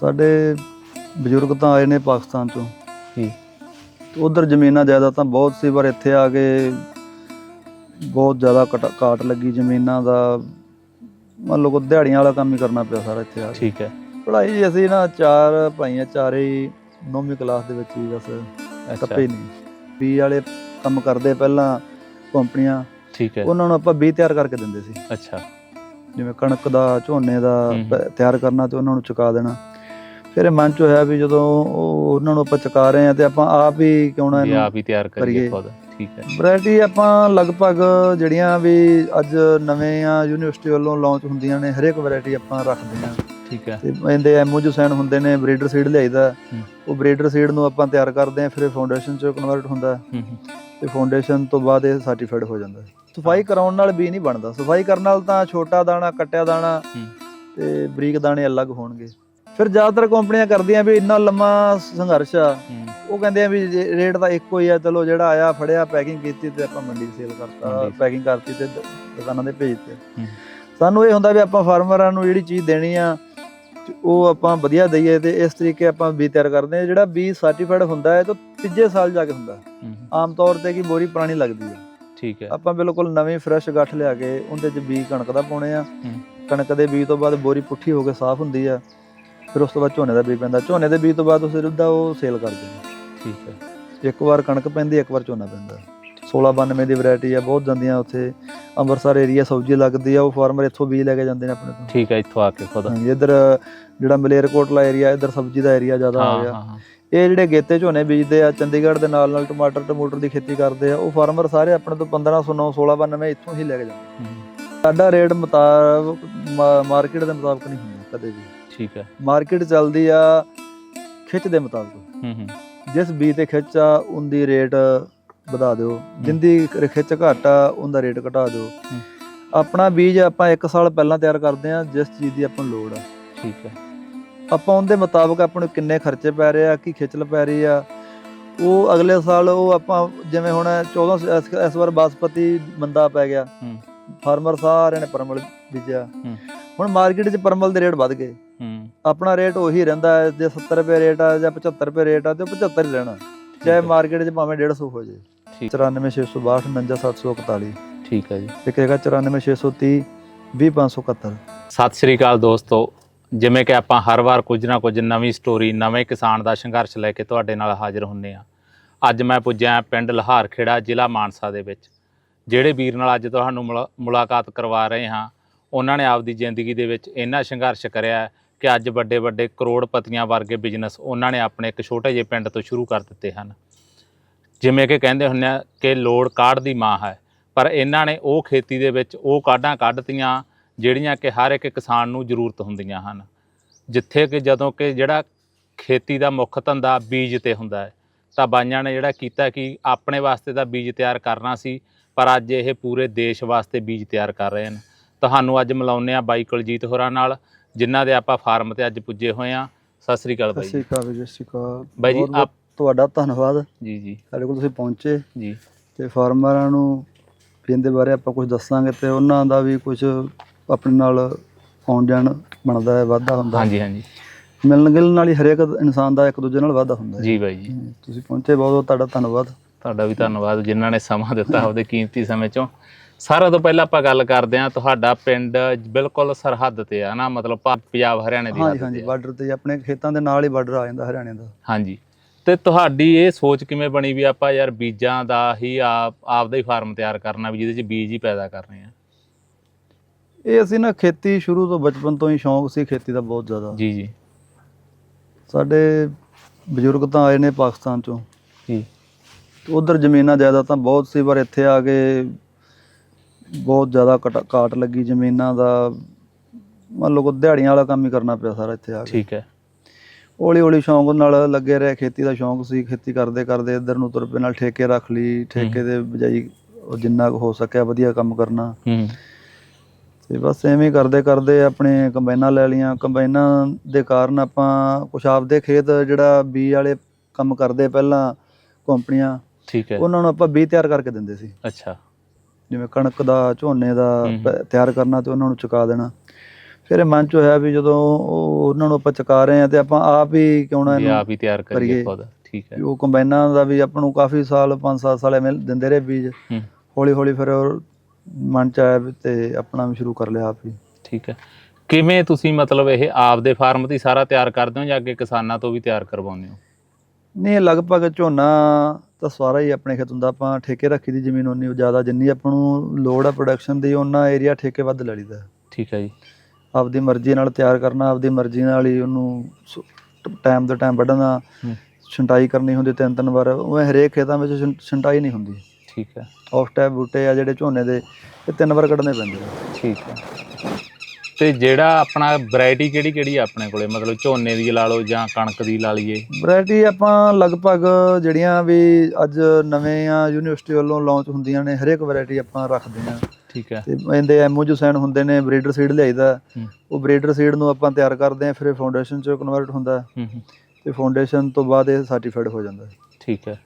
ਸਾਡੇ ਬਜ਼ੁਰਗ ਤਾਂ ਆਏ ਨੇ ਪਾਕਿਸਤਾਨ ਚੋਂ। ਜੀ ਉਧਰ ਜ਼ਮੀਨਾਂ ਜਾਇਦਾਦਾਂ ਬਹੁਤ ਸੀ ਪਰ ਇੱਥੇ ਆ ਕੇ ਬਹੁਤ ਜ਼ਿਆਦਾ ਕਟ- ਲੱਗੀ ਜ਼ਮੀਨਾਂ ਦਾ। ਮੰਨ ਲਓ ਕਿ ਦਿਹਾੜੀਆਂ ਵਾਲਾ ਕੰਮ ਹੀ ਕਰਨਾ ਪਿਆ ਸਾਰਾ ਇੱਥੇ ਆ ਕੇ। ਠੀਕ ਹੈ। ਪੜ੍ਹਾਈ ਜੀ ਅਸੀਂ ਨਾ ਚਾਰ ਭਾਈਆਂ ਚਾਰੇ ਹੀ ਨੌਵੀਂ ਕਲਾਸ ਦੇ ਵਿੱਚ ਹੀ ਬਸ ਟੱਪੇ ਨਹੀਂ ਬੀ ਵਾਲੇ ਕੰਮ ਕਰਦੇ ਪਹਿਲਾਂ ਕੰਪਨੀਆਂ। ਠੀਕ ਹੈ। ਉਹਨਾਂ ਨੂੰ ਆਪਾਂ ਬੀ ਤਿਆਰ ਕਰਕੇ ਦਿੰਦੇ ਸੀ। ਅੱਛਾ। ਜਿਵੇਂ ਕਣਕ ਦਾ ਝੋਨੇ ਦਾ ਤਿਆਰ ਕਰਨਾ ਤੇ ਉਹਨਾਂ ਨੂੰ ਚੁਕਾ ਦੇਣਾ। ਫਿਰ ਇਹ ਮਨ ਚ ਹੋਇਆ ਵੀ ਜਦੋਂ ਉਹ ਉਹਨਾਂ ਨੂੰ ਆਪਾਂ ਚੁਕਾ ਰਹੇ ਆ ਤੇ ਆਪਾਂ ਆਪ ਹੀ ਕਿਉਂ ਨਾ ਇਹਨੂੰ ਆਪ ਹੀ ਤਿਆਰ ਕਰੀਏ। ਖੁਦ ਠੀਕ ਹੈ। ਵੈਰਾਈਟੀ ਆਪਾਂ ਲਗਭਗ ਜਿਹੜੀਆਂ ਵੀ ਅੱਜ ਨਵੇਂ ਆ ਯੂਨੀਵਰਸਿਟੀ ਵੱਲੋਂ ਲਾਂਚ ਹੁੰਦੀਆਂ ਨੇ ਹਰੇਕ ਵੈਰਾਈਟੀ ਆਪਾਂ ਰੱਖਦੇ ਆ ਠੀਕ ਹੈ। ਤੇ ਇਹਦੇ ਐਮੋਜੂਸੈਨ ਹੁੰਦੇ ਨੇ ਬਰੀਡਰ ਸੀਡ ਲਿਆਈਦਾ। ਉਹ ਬਰੀਡਰ ਸੀਡ ਨੂੰ ਆਪਾਂ ਤਿਆਰ ਕਰਦੇ ਆ ਫਿਰ ਫਾਊਂਡੇਸ਼ਨ ਚ ਕਨਵਰਟ ਹੁੰਦਾ। ਤੇ ਫਾਊਂਡੇਸ਼ਨ ਤੋਂ ਬਾਅਦ ਇਹ ਸਰਟੀਫਾਈਡ ਹੋ ਜਾਂਦਾ। ਸਫ਼ਾਈ ਕਰਾਉਣ ਨਾਲ ਵੀ ਨਹੀਂ ਬਣਦਾ। ਸਫ਼ਾਈ ਕਰਨ ਨਾਲ ਤਾਂ ਛੋਟਾ ਦਾਣਾ ਕੱਟਿਆ ਦਾਣਾ। ਤੇ ਬਰੀਕ ਦਾਣੇ ਅਲੱਗ ਹੋਣਗੇ। ਫਿਰ ਜ਼ਿਆਦਾਤਰ ਕੰਪਨੀਆਂ ਕਰਦੀਆਂ ਵੀ ਇੰਨਾ ਲੰਮਾ ਸੰਘਰਸ਼ ਆ। ਉਹ ਕਹਿੰਦੇ ਆ ਵੀ ਰੇਟ ਤਾਂ ਇੱਕੋ ਹੀ ਆ ਚਲੋ ਜਿਹੜਾ ਆਇਆ ਫੜਿਆ ਪੈਕਿੰਗ ਕੀਤੀ ਤੇ ਆਪਾਂ ਮੰਡੀ ਸੇਲ ਕਰਤਾ। ਪੈਕਿੰਗ ਕਰਤੀ ਤੇ ਦੁਕਾਨਾਂ ਦੇ ਭੇਜਤੇ। ਸਾਨੂੰ ਇਹ ਹੁੰਦਾ ਵੀ ਆਪਾਂ ਫਾਰਮਰਾਂ ਨੂੰ ਜਿਹੜੀ ਚੀਜ਼ ਦੇਣੀ ਆ ਉਹ ਆਪਾਂ ਵਧੀਆ ਦਈਏ ਤੇ ਇਸ ਤਰੀਕੇ ਆਪਾਂ ਬੀ ਤਿਆਰ ਕਰਦੇ ਆ। ਜਿਹੜਾ ਬੀ ਸਰਟੀਫਾਈਡ ਹੁੰਦਾ ਹੈ ਤਾਂ ਤੀਜੇ ਸਾਲ ਜਾ ਕੇ ਹੁੰਦਾ। ਆਮ ਤੌਰ ਤੇ ਕਿ ਬੋਰੀ ਪੁਰਾਣੀ ਲੱਗਦੀ ਹੈ ਠੀਕ ਹੈ। ਆਪਾਂ ਬਿਲਕੁਲ ਨਵੀਂ ਫਰੈਸ਼ ਗੱਠ ਲਿਆ ਕੇ ਉਹਦੇ 'ਚ ਬੀ ਕਣਕ ਦਾ ਪਾਉਣੇ ਆ। ਕਣਕ ਦੇ ਬੀਜ ਤੋਂ ਬਾਅਦ ਬੋਰੀ ਪੁੱਠੀ ਹੋ ਕੇ ਸਾਫ਼ ਹੁੰਦੀ ਆ। ਫਿਰ ਉਸ ਤੋਂ ਬਾਅਦ ਝੋਨੇ ਦਾ ਬੀਜ ਪੈਂਦਾ। ਝੋਨੇ ਦੇ ਬੀਜ ਤੋਂ ਬਾਅਦ ਉਸ ਦਾ ਉਹ ਸੇਲ ਕਰਦੇ ਨੇ ਠੀਕ ਹੈ। ਇੱਕ ਵਾਰ ਕਣਕ ਪੈਂਦੀ ਇੱਕ ਵਾਰ ਝੋਨਾ ਪੈਂਦਾ। 1692 ਦੀ ਵੈਰਾਈਟੀ ਆ ਬਹੁਤ ਜਾਂਦੀਆਂ ਉੱਥੇ। ਅੰਮ੍ਰਿਤਸਰ ਏਰੀਆ ਸਬਜ਼ੀ ਲੱਗਦੀ ਆ ਉਹ ਫਾਰਮਰ ਇੱਥੋਂ ਬੀਜ ਲੈ ਕੇ ਜਾਂਦੇ ਨੇ ਆਪਣੇ ਤੋਂ। ਠੀਕ ਹੈ ਇੱਥੋਂ ਆ ਕੇ ਖੁਦ। ਹਾਂਜੀ ਇੱਧਰ ਜਿਹੜਾ ਮਲੇਰਕੋਟਲਾ ਏਰੀਆ ਇੱਧਰ ਸਬਜ਼ੀ ਦਾ ਏਰੀਆ ਜ਼ਿਆਦਾ ਆ ਗਿਆ। ਇਹ ਜਿਹੜੇ ਗੇਤੇ ਝੋਨੇ ਬੀਜਦੇ ਆ ਚੰਡੀਗੜ੍ਹ ਦੇ ਨਾਲ ਨਾਲ ਟਮਾਟਰ ਟਮੂਟਰ ਦੀ ਖੇਤੀ ਕਰਦੇ ਆ ਉਹ ਫਾਰਮਰ ਸਾਰੇ ਆਪਣੇ ਤੋਂ 1509 1692 ਇੱਥੋਂ ਹੀ ਲੈ ਕੇ ਜਾਂਦੇ। ਸਾਡਾ ਰੇਟ ਮੁਤਾਬਕ ਮਾਰਕੀਟ ਦੇ ਮੁਤਾਬਕ ਨਹੀਂ ਹੁੰਦਾ ਕਦੇ ਵੀ। ਠੀਕ ਹੈ। ਮਾਰਕੀਟ ਚੱਲਦੀ ਆ ਖਿੱਚ ਦੇ ਮੁਤਾਬਕ। ਹੂੰ ਹੂੰ। ਜਿਸ ਬੀਜ ਤੇ ਖਿੱਚ ਆ ਉਹਦੀ ਰੇਟ ਵਧਾ ਦਿਓ। ਜਿੰਦੀ ਖਿੱਚ ਘੱਟ ਆ ਉਹਦਾ ਰੇਟ ਘਟਾ ਦਿਓ। ਆਪਣਾ ਬੀਜ ਆਪਾਂ 1 ਸਾਲ ਪਹਿਲਾਂ ਤਿਆਰ ਕਰਦੇ ਆ ਜਿਸ ਚੀਜ਼ ਦੀ ਆਪਾਂ ਲੋੜ ਆ। ਠੀਕ ਹੈ। ਆਪਾਂ ਉਹਦੇ ਮੁਤਾਬਕ ਆਪਾਂ ਨੂੰ ਕਿੰਨੇ ਖਰਚੇ ਪੈ ਰਹੇ ਆ ਕੀ ਖਿੱਚਲ ਪੈ ਰਹੀ ਆ। ਉਹ ਅਗਲੇ ਸਾਲ ਉਹ ਆਪਾਂ ਜਿਵੇਂ ਹੁਣ 14 ਸ- ਇਸ- ਵਾਰ ਬਾਸਪਤੀ ਮੰਦਾ ਪੈ ਗਿਆ। ਫਾਰਮਰ ਸਾਰਿਆਂ ਨੇ ਪਰਮਲ ਬੀਜਿਆ। ਹੁਣ ਮਾਰਕੀਟ 'ਚ ਪਰਮਲ ਦੇ ਰੇਟ ਵੱਧ ਗਏ। ਹੂੰ। ਆਪਣਾ ਰੇਟ ਉਹੀ ਰਹਿੰਦਾ ਹੈ ਜੇ 70 ਰੁਪਏ ਰੇਟ ਆ ਜਾਂ 75 ਰੁਪਏ ਰੇਟ ਆ ਤੇ ਉਹ 75 ਹੀ ਲੈਣਾ। ਚਾਹੇ। ਮਾਰਕੀਟ 'ਚ ਭਾਵੇਂ 150 ਹੋ ਜੇ ਠੀਕ। 94662 59741 ਠੀਕ ਹੈ ਜੀ। ਇੱਕ ਹੈਗਾ 94630 20571 ਸਤਿ ਸ੍ਰੀ ਅਕਾਲ ਦੋਸਤੋ। ਜਿਵੇਂ ਕਿ ਆਪਾਂ ਹਰ ਵਾਰ ਕੁਝ ਨਾ ਕੁਝ ਨਵੀਂ ਸਟੋਰੀ ਨਵੇਂ ਕਿਸਾਨ ਦਾ ਸੰਘਰਸ਼ ਲੈ ਕੇ ਤੁਹਾਡੇ ਨਾਲ ਹਾਜ਼ਰ ਹੁੰਨੇ ਆ। ਅੱਜ ਮੈਂ ਪੁੱਜਿਆ ਪਿੰਡ ਲਹਾਰ ਖੇੜਾ ਜ਼ਿਲ੍ਹਾ ਮਾਨਸਾ ਦੇ ਵਿੱਚ। ਜਿਹੜੇ ਵੀਰ ਨਾਲ ਅੱਜ ਤੁਹਾਨੂੰ ਮੁਲਾ- ਮੁਲਾਕਾਤ ਕਰਵਾ ਰਹੇ ਹਾਂ ਉਹਨਾਂ ਨੇ ਆਪਦੀ ਜ਼ਿੰਦਗੀ ਦੇ ਵਿੱਚ ਇੰਨਾ ਸੰਘਰਸ਼ ਕਰਿਆ ਕਿ ਅੱਜ ਵੱਡੇ ਵੱਡੇ ਕਰੋੜਪਤੀਆਂ ਵਰਗੇ ਬਿਜ਼ਨਸ ਉਹਨਾਂ ਨੇ ਆਪਣੇ ਇੱਕ ਛੋਟੇ ਜਿਹੇ ਪਿੰਡ ਤੋਂ ਸ਼ੁਰੂ ਕਰ ਦਿੱਤੇ ਹਨ। ਜਿਵੇਂ ਕਿ ਕਹਿੰਦੇ ਹੁੰਦੇ ਆ ਕਿ ਲੋੜ ਕਾਢ ਦੀ ਮਾਂ ਹੈ, ਪਰ ਇਹਨਾਂ ਨੇ ਉਹ ਖੇਤੀ ਦੇ ਵਿੱਚ ਉਹ ਕਾਢਾਂ ਕੱਢਤੀਆਂ ਜਿਹੜੀਆਂ ਕਿ ਹਰ ਇੱਕ ਕਿਸਾਨ ਨੂੰ ਜ਼ਰੂਰਤ ਹੁੰਦੀਆਂ ਹਨ। ਜਿੱਥੇ ਕਿ ਜਦੋਂ ਕਿ ਜਿਹੜਾ ਖੇਤੀ ਦਾ ਮੁੱਖ ਧੰਦਾ ਬੀਜ ਤੇ ਹੁੰਦਾ ਹੈ, ਤਾਂ ਬਾਈਆਂ ਨੇ ਜਿਹੜਾ ਕੀਤਾ ਕਿ ਆਪਣੇ ਵਾਸਤੇ ਤਾਂ ਬੀਜ ਤਿਆਰ ਕਰਨਾ ਸੀ, ਪਰ ਅੱਜ ਇਹ ਪੂਰੇ ਦੇਸ਼ ਵਾਸਤੇ ਬੀਜ ਤਿਆਰ ਕਰ ਰਹੇ ਹਨ। ਤੁਹਾਨੂੰ ਅੱਜ ਮਿਲਾਉਂਦੇ ਆ ਬਾਈ ਕੁਲਜੀਤ ਹੋਰਾਂ ਨਾਲ ਜਿਨ੍ਹਾਂ ਦੇ ਆਪਾਂ ਫਾਰਮ ਤੇ ਅੱਜ ਪੁੱਜੇ ਹੋਏ ਆ ਸਤਿ ਸ੍ਰੀ ਅਕਾਲ ਸਤਿ ਬਾਈ ਸ਼੍ਰੀ ਜੀ। ਅਕਾਲ ਜੀ ਸਤਿ ਸ਼੍ਰੀ ਅਕਾਲ। ਬਾਈ ਜੀ, ਆਪ- ਤੁਹਾਡਾ ਧੰਨਵਾਦ। ਜੀ ਜੀ। ਸਾਡੇ ਕੋਲ ਤੁਸੀਂ ਪਹੁੰਚੇ। ਜੀ। ਤੇ ਫਾਰਮਰਾਂ ਨੂੰ ਇਹਦੇ ਬਾਰੇ ਆਪਾਂ ਕੁਝ ਦੱਸਾਂਗੇ ਤੇ ਉਹਨਾਂ ਦਾ ਵੀ ਕੁਝ ਆਪਣੇ ਨਾਲ ਆਉਣ ਜਾਣ ਬਣਦਾ ਹੈ ਵਾਧਾ ਹੁੰਦਾ। ਹਾਂਜੀ ਹਾਂਜੀ। ਮਿਲਣ ਗਿਲਣ ਨਾਲ ਹੀ ਹਰੇਕ ਇਨਸਾਨ ਦਾ ਇੱਕ ਦੂਜੇ ਨਾਲ ਵਾਧਾ ਹੁੰਦਾ ਹੈ। ਜੀ ਬਾਈ ਜੀ। ਤੁਸੀਂ ਪਹੁੰਚੇ ਬਹੁਤ ਬਹੁਤ ਤੁਹਾਡਾ ਧੰਨਵਾਦ। ਤੁਹਾਡਾ ਵੀ ਧੰਨਵਾਦ ਜਿਨ੍ਹਾਂ ਨੇ ਸਮਾਂ ਦਿੱਤਾ ਉਹਦੇ ਕੀਮਤੀ ਸਮੇਂ ਚੋਂ। ਸਾਰਾ ਤੋਂ ਪਹਿਲਾਂ ਆਪਾਂ ਗੱਲ ਕਰਦੇ ਹਾਂ ਤੁਹਾਡਾ ਪਿੰਡ ਬਿਲਕੁਲ ਸਰਹੱਦ ਤੇ ਆ ਨਾ ਮਤਲਬ ਭਾ- ਪੰਜਾਬ ਹਰਿਆਣੇ ਦੀ ਹਾਂਜੀ ਹੱਦ ਹਾਂਜੀ ਤੇ ਆ। ਬਾਰਡਰ ਤੇ ਆਪਣੇ ਖੇਤਾਂ ਦੇ ਨਾਲ ਹੀ ਬਾਰਡਰ ਆ ਜਾਂਦਾ ਹਰਿਆਣੇ ਦਾ। ਹਾਂਜੀ ਤੇ ਤੁਹਾਡੀ ਇਹ ਸੋਚ ਕਿਵੇਂ ਬਣੀ ਵੀ ਆਪਾਂ ਯਾਰ ਬੀਜਾਂ ਦਾ ਹੀ ਆਪ ਆਪਦਾ ਹੀ ਫਾਰਮ ਤਿਆਰ ਕਰਨਾ ਵੀ ਜਿਹਦੇ ਚ ਬੀਜ ਹੀ ਪੈਦਾ ਕਰਨੇ ਆ? ਇਹ ਅਸੀਂ ਨਾ ਖੇਤੀ ਸ਼ੁਰੂ ਤੋਂ ਬਚਪਨ ਤੋਂ ਹੀ ਸ਼ੌਂਕ ਸੀ ਖੇਤੀ ਦਾ ਬਹੁਤ ਜ਼ਿਆਦਾ। ਜੀ ਜੀ। ਸਾਡੇ ਬਜ਼ੁਰਗ ਤਾਂ ਆਏ ਨੇ ਪਾਕਿਸਤਾਨ ਚੋਂ। ਜੀ। ਉਧਰ ਜ਼ਮੀਨਾਂ ਜਾਇਦਾਦਾਂ ਬਹੁਤ ਸੀ ਪਰ ਇੱਥੇ ਆ ਕੇ ਬਹੁਤ ਜ਼ਿਆਦਾ ਕਟ- ਕਾਟ ਲੱਗੀ ਜ਼ਮੀਨਾਂ ਦਾ। ਮੰਨ ਲਓ ਕਿ ਦਿਹਾੜੀਆਂ ਵਾਲਾ ਕੰਮ ਹੀ ਕਰਨਾ ਪਿਆ ਸਾਰਾ ਇੱਥੇ ਆ ਕੇ। ਠੀਕ ਹੈ। ਹੌਲੀ ਹੌਲੀ ਸ਼ੌਂਕ ਨਾਲ ਲੱਗੇ ਰਹੇ ਖੇਤੀ ਦਾ ਸ਼ੌਂਕ ਸੀ ਖੇਤੀ ਕਰਦੇ ਕਰਦੇ ਇੱਧਰ ਨੂੰ ਤੁਰ ਪਏ ਨਾਲ ਠੇਕੇ ਰੱਖ ਲਈ ਠੇਕੇ ਦੇ ਬਜਾਈ ਉਹ ਜਿੰਨਾ ਕੁ ਹੋ ਸਕਿਆ ਵਧੀਆ ਕੰਮ ਕਰਨਾ। ਹੂੰ। ਤੇ ਬਸ ਐਵੇਂ ਕਰਦੇ ਕਰਦੇ ਆਪਣੇ ਕੰਬਾਈਨਾਂ ਲੈ ਲਈਆਂ। ਕੰਬਾਈਨਾਂ ਦੇ ਕਾਰਨ ਆਪਾਂ ਕੁਛ ਆਪਦੇ ਖੇਤ ਜਿਹੜਾ ਬੀ ਵਾਲੇ ਕੰਮ ਕਰਦੇ ਪਹਿਲਾਂ ਕੰਪਨੀਆਂ ਠੀਕ ਹੈ। ਉਹਨਾਂ ਨੂੰ ਆਪਾਂ ਬੀ ਤਿਆਰ ਕਰਕੇ ਦਿੰਦੇ ਸੀ। ਅੱਛਾ। ਜਿਵੇਂ ਕਣਕ ਦਾ ਝੋਨੇ ਦਾ ਤਿਆਰ ਕਰਨਾ ਤੇ ਉਹਨਾਂ ਨੂੰ ਚੁਕਾ ਦੇਣਾ। ਫਿਰ ਇਹ ਮਨ ਚ ਹੋਇਆ ਵੀ ਜਦੋਂ ਉਹ ਉਹਨਾਂ ਨੂੰ ਆਪਾਂ ਚੁਕਾ ਰਹੇ ਆ ਤੇ ਆਪਾਂ ਆਪ ਹੀ ਕਿਉਂ ਨਾ ਇਹਨੂੰ ਆਪ ਹੀ ਤਿਆਰ ਕਰੀਏ। ਖੁਦ ਠੀਕ ਹੈ। ਉਹ ਕੰਬਾਈਨਾਂ ਦਾ ਵੀ ਆਪਾਂ ਨੂੰ ਕਾਫੀ ਸਾਲ 5-7 ਸਾਲ ਐਵੇਂ ਦਿੰਦੇ ਰਹੇ ਬੀਜ। ਹੌਲੀ ਹੌਲੀ ਫਿਰ ਮਨ ਚ ਆਇਆ ਤੇ ਆਪਣਾ ਵੀ ਸ਼ੁਰੂ ਕਰ ਲਿਆ ਆਪ ਹੀ। ਠੀਕ ਹੈ। ਕਿਵੇਂ ਤੁਸੀਂ ਮਤਲਬ ਇਹ ਆਪ ਦੇ ਫਾਰਮ ਤੇ ਸਾਰਾ ਤਿਆਰ ਕਰਦੇ ਹੋ ਜਾਂ ਅੱਗੇ ਕਿਸਾਨਾਂ ਤੋਂ ਵੀ ਤਿਆਰ ਕਰਵਾਉਂਦੇ ਹੋ? ਨਹੀਂ ਲਗਭਗ ਝੋਨਾ ਤਾਂ ਸਾਰਾ ਹੀ ਆਪਣੇ ਖੇਤ ਹੁੰਦਾ ਆਪਾਂ ਠੇਕੇ ਰੱਖੀ ਦੀ ਜ਼ਮੀਨ ਉਨੀ ਜ਼ਿਆਦਾ ਜਿੰਨੀ ਆਪਾਂ ਨੂੰ ਲੋੜ ਆ ਪ੍ਰੋਡਕਸ਼ਨ ਦੀ ਉਹਨਾਂ ਏਰੀਆ ਠੇਕੇ ਵੱਧ ਲੈ ਲਈਦਾ। ਠੀਕ ਹੈ ਜੀ। ਆਪਦੀ ਮਰਜ਼ੀ ਨਾਲ ਤਿਆਰ ਕਰਨਾ ਆਪਦੀ ਮਰਜ਼ੀ ਨਾਲ ਹੀ ਉਹਨੂੰ ਟਾਈਮ ਤੋਂ ਟਾਈਮ ਵੱਢਣਾ ਛੰਟਾਈ ਕਰਨੀ ਹੁੰਦੀ ਤਿੰਨ ਤਿੰਨ ਵਾਰ ਉਹ ਹਰੇਕ ਖੇਤਾਂ ਵਿੱਚ ਛੰਟਾਈ ਨਹੀਂ ਹੁੰਦੀ। ਠੀਕ ਹੈ ਆਫ ਟੈਪ ਬੂਟੇ ਆ ਜਿਹੜੇ ਝੋਨੇ ਦੇ ਇਹ ਤਿੰਨ ਵਾਰ ਕੱਢਣੇ ਪੈਂਦੇ ਠੀਕ ਹੈ ਤੇ ਜਿਹੜਾ ਆਪਣਾ ਵੈਰਾਈਟੀ ਕਿਹੜੀ ਕਿਹੜੀ ਆ ਆਪਣੇ ਕੋਲੇ? ਮਤਲਬ ਝੋਨੇ ਦੀ ਲਾ ਲਓ ਜਾਂ ਕਣਕ ਦੀ ਲਾ ਲਈਏ। ਵੈਰਾਈਟੀ ਆਪਾਂ ਲਗਭਗ ਜਿਹੜੀਆਂ ਵੀ ਅੱਜ ਨਵੇਂ ਆ ਯੂਨੀਵਰਸਿਟੀ ਵੱਲੋਂ ਲਾਂਚ ਹੁੰਦੀਆਂ ਨੇ ਹਰੇਕ ਵੈਰਾਈਟੀ ਆਪਾਂ ਰੱਖਦੇ ਆ ਠੀਕ ਹੈ। ਤੇ ਇਹਦੇ ਐਮਓਜੂਸੈਨ ਹੁੰਦੇ ਨੇ ਬਰੀਡਰ ਸੀਡ ਲਿਆਈਦਾ। ਉਹ ਬਰੀਡਰ ਸੀਡ ਨੂੰ ਆਪਾਂ ਤਿਆਰ ਕਰਦੇ ਆ ਫਿਰ ਇਹ ਫਾਊਂਡੇਸ਼ਨ ਚ ਕਨਵਰਟ ਹੁੰਦਾ। ਤੇ ਫਾਊਂਡੇਸ਼ਨ ਤੋਂ ਬਾਅਦ ਇਹ ਸਰਟੀਫਾਈਡ ਹੋ ਜਾਂਦਾ। ਠੀਕ ਹੈ।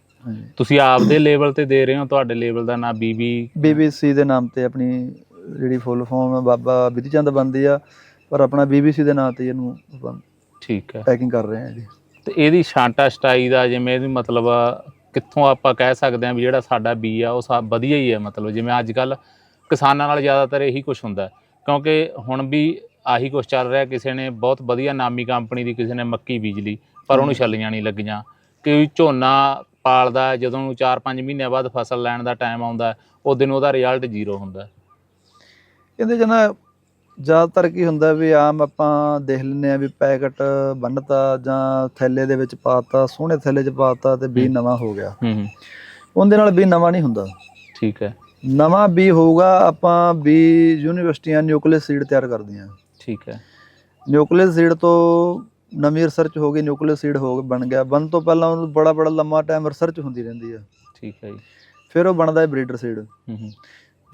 ਤੁਸੀਂ ਆਪ ਦੇ ਲੈਵਲ ਤੇ ਦੇ ਰਹੇ ਹੋ ਤੁਹਾਡੇ ਲੈਵਲ ਦਾ ਨਾਮ ਬੀਬੀ ਬੀਬੀਸੀ ਦੇ ਨਾਮ ਤੇ ਆਪਣੀ ਜਿਹੜੀ ਫੁੱਲ ਫਾਰਮ ਬਾਬਾ ਬਿਧੀ ਚੰਦ ਬੰਦੀ ਆ ਪਰ ਆਪਣਾ ਬੀਬੀਸੀ ਦੇ ਨਾਮ ਤੇ ਇਹਨੂੰ ਠੀਕ ਹੈ ਪੈਕਿੰਗ ਕਰ ਰਹੇ ਹਾਂ ਜੀ ਤੇ ਇਹਦੀ ਛਾਂਟਾ ਸਟਾਈ ਦਾ ਜਿਵੇਂ ਇਹਦੀ ਮਤਲਬ ਕਿੱਥੋਂ ਆਪਾਂ ਕਹਿ ਸਕਦੇ ਹਾਂ ਵੀ ਜਿਹੜਾ ਸਾਡਾ ਬੀ ਆ ਉਹ ਸਾ ਵਧੀਆ ਹੀ ਹੈ ਮਤਲਬ ਜਿਵੇਂ ਅੱਜ ਕੱਲ ਕਿਸਾਨਾਂ ਨਾਲ ਜ਼ਿਆਦਾਤਰ ਇਹੀ ਕੁਝ ਹੁੰਦਾ ਹੈ। ਕਿਉਂਕਿ ਹੁਣ ਵੀ ਆਹੀ ਕੁਝ ਚੱਲ ਰਿਹਾ ਕਿਸੇ ਨੇ ਬਹੁਤ ਵਧੀਆ ਨਾਮੀ ਕੰਪਨੀ ਦੀ ਕਿਸੇ ਨੇ ਮੱਕੀ ਬੀਜ ਲਈ ਪਰ ਉਹਨੂੰ ਛੱਲੀਆਂ ਨਹੀਂ ਲੱਗੀਆਂ ਕੋਈ ਝੋਨਾ ਪਾਲਦਾ ਹੈ, ਜਦੋਂ ਨੂੰ 4-5 ਮਹੀਨਿਆਂ ਬਾਅਦ ਫਸਲ ਲੈਣ ਦਾ ਟਾਈਮ ਆਉਂਦਾ ਹੈ, ਉਸ ਦਿਨ ਉਹਦਾ ਰਿਜ਼ਲਟ ਜ਼ੀਰੋ ਹੁੰਦਾ ਹੈ। ਇਹਦੇ ਚ ਨਾ ਜ਼ਿਆਦਾਤਰ ਕੀ ਹੁੰਦਾ ਵੀ ਆਮ ਆਪਾਂ ਦੇਖ ਲੈਂਦੇ ਆ ਵੀ ਪੈਕਟ ਬੰਨਤਾ ਜਾਂ ਥੈਲੇ ਦੇ ਵਿੱਚ ਪਾਤਾ ਸੋਹਣੇ ਥੈਲੇ 'ਚ ਪਾਤਾ ਤੇ ਬੀ। ਨਵਾਂ ਹੋ ਗਿਆ। ਹੂੰ ਹੂੰ। ਉਹਦੇ ਨਾਲ ਬੀ ਨਵਾਂ ਨਹੀਂ ਹੁੰਦਾ। ਠੀਕ ਹੈ। ਨਵਾਂ ਬੀ ਹੋਊਗਾ ਆਪਾਂ ਬੀ ਯੂਨੀਵਰਸਿਟੀਆਂ ਨਿਊਕਲੀਅਸ ਸੀਡ ਤਿਆਰ ਕਰਦੀਆਂ। ਠੀਕ ਹੈ। ਨਿਊਕਲੀਅਸ ਸੀਡ ਤੋਂ ਨਵੀਂ ਰਿਸਰਚ ਹੋ ਗਈ ਨਿਊਕਲੀਅਸ ਸੀਡ ਹੋ ਬਣ ਗਿਆ। ਬਣ ਤੋਂ ਪਹਿਲਾਂ ਉਹਨੂੰ ਬੜਾ ਬੜਾ ਲੰਮਾ ਟਾਈਮ ਰਿਸਰਚ ਹੁੰਦੀ ਰਹਿੰਦੀ ਆ। ਠੀਕ ਹੈ ਜੀ। ਫਿਰ ਉਹ ਬਣਦਾ ਹੈ ਬਰੀਡਰ ਸੀਡ। ਹੂੰ ਹੂੰ।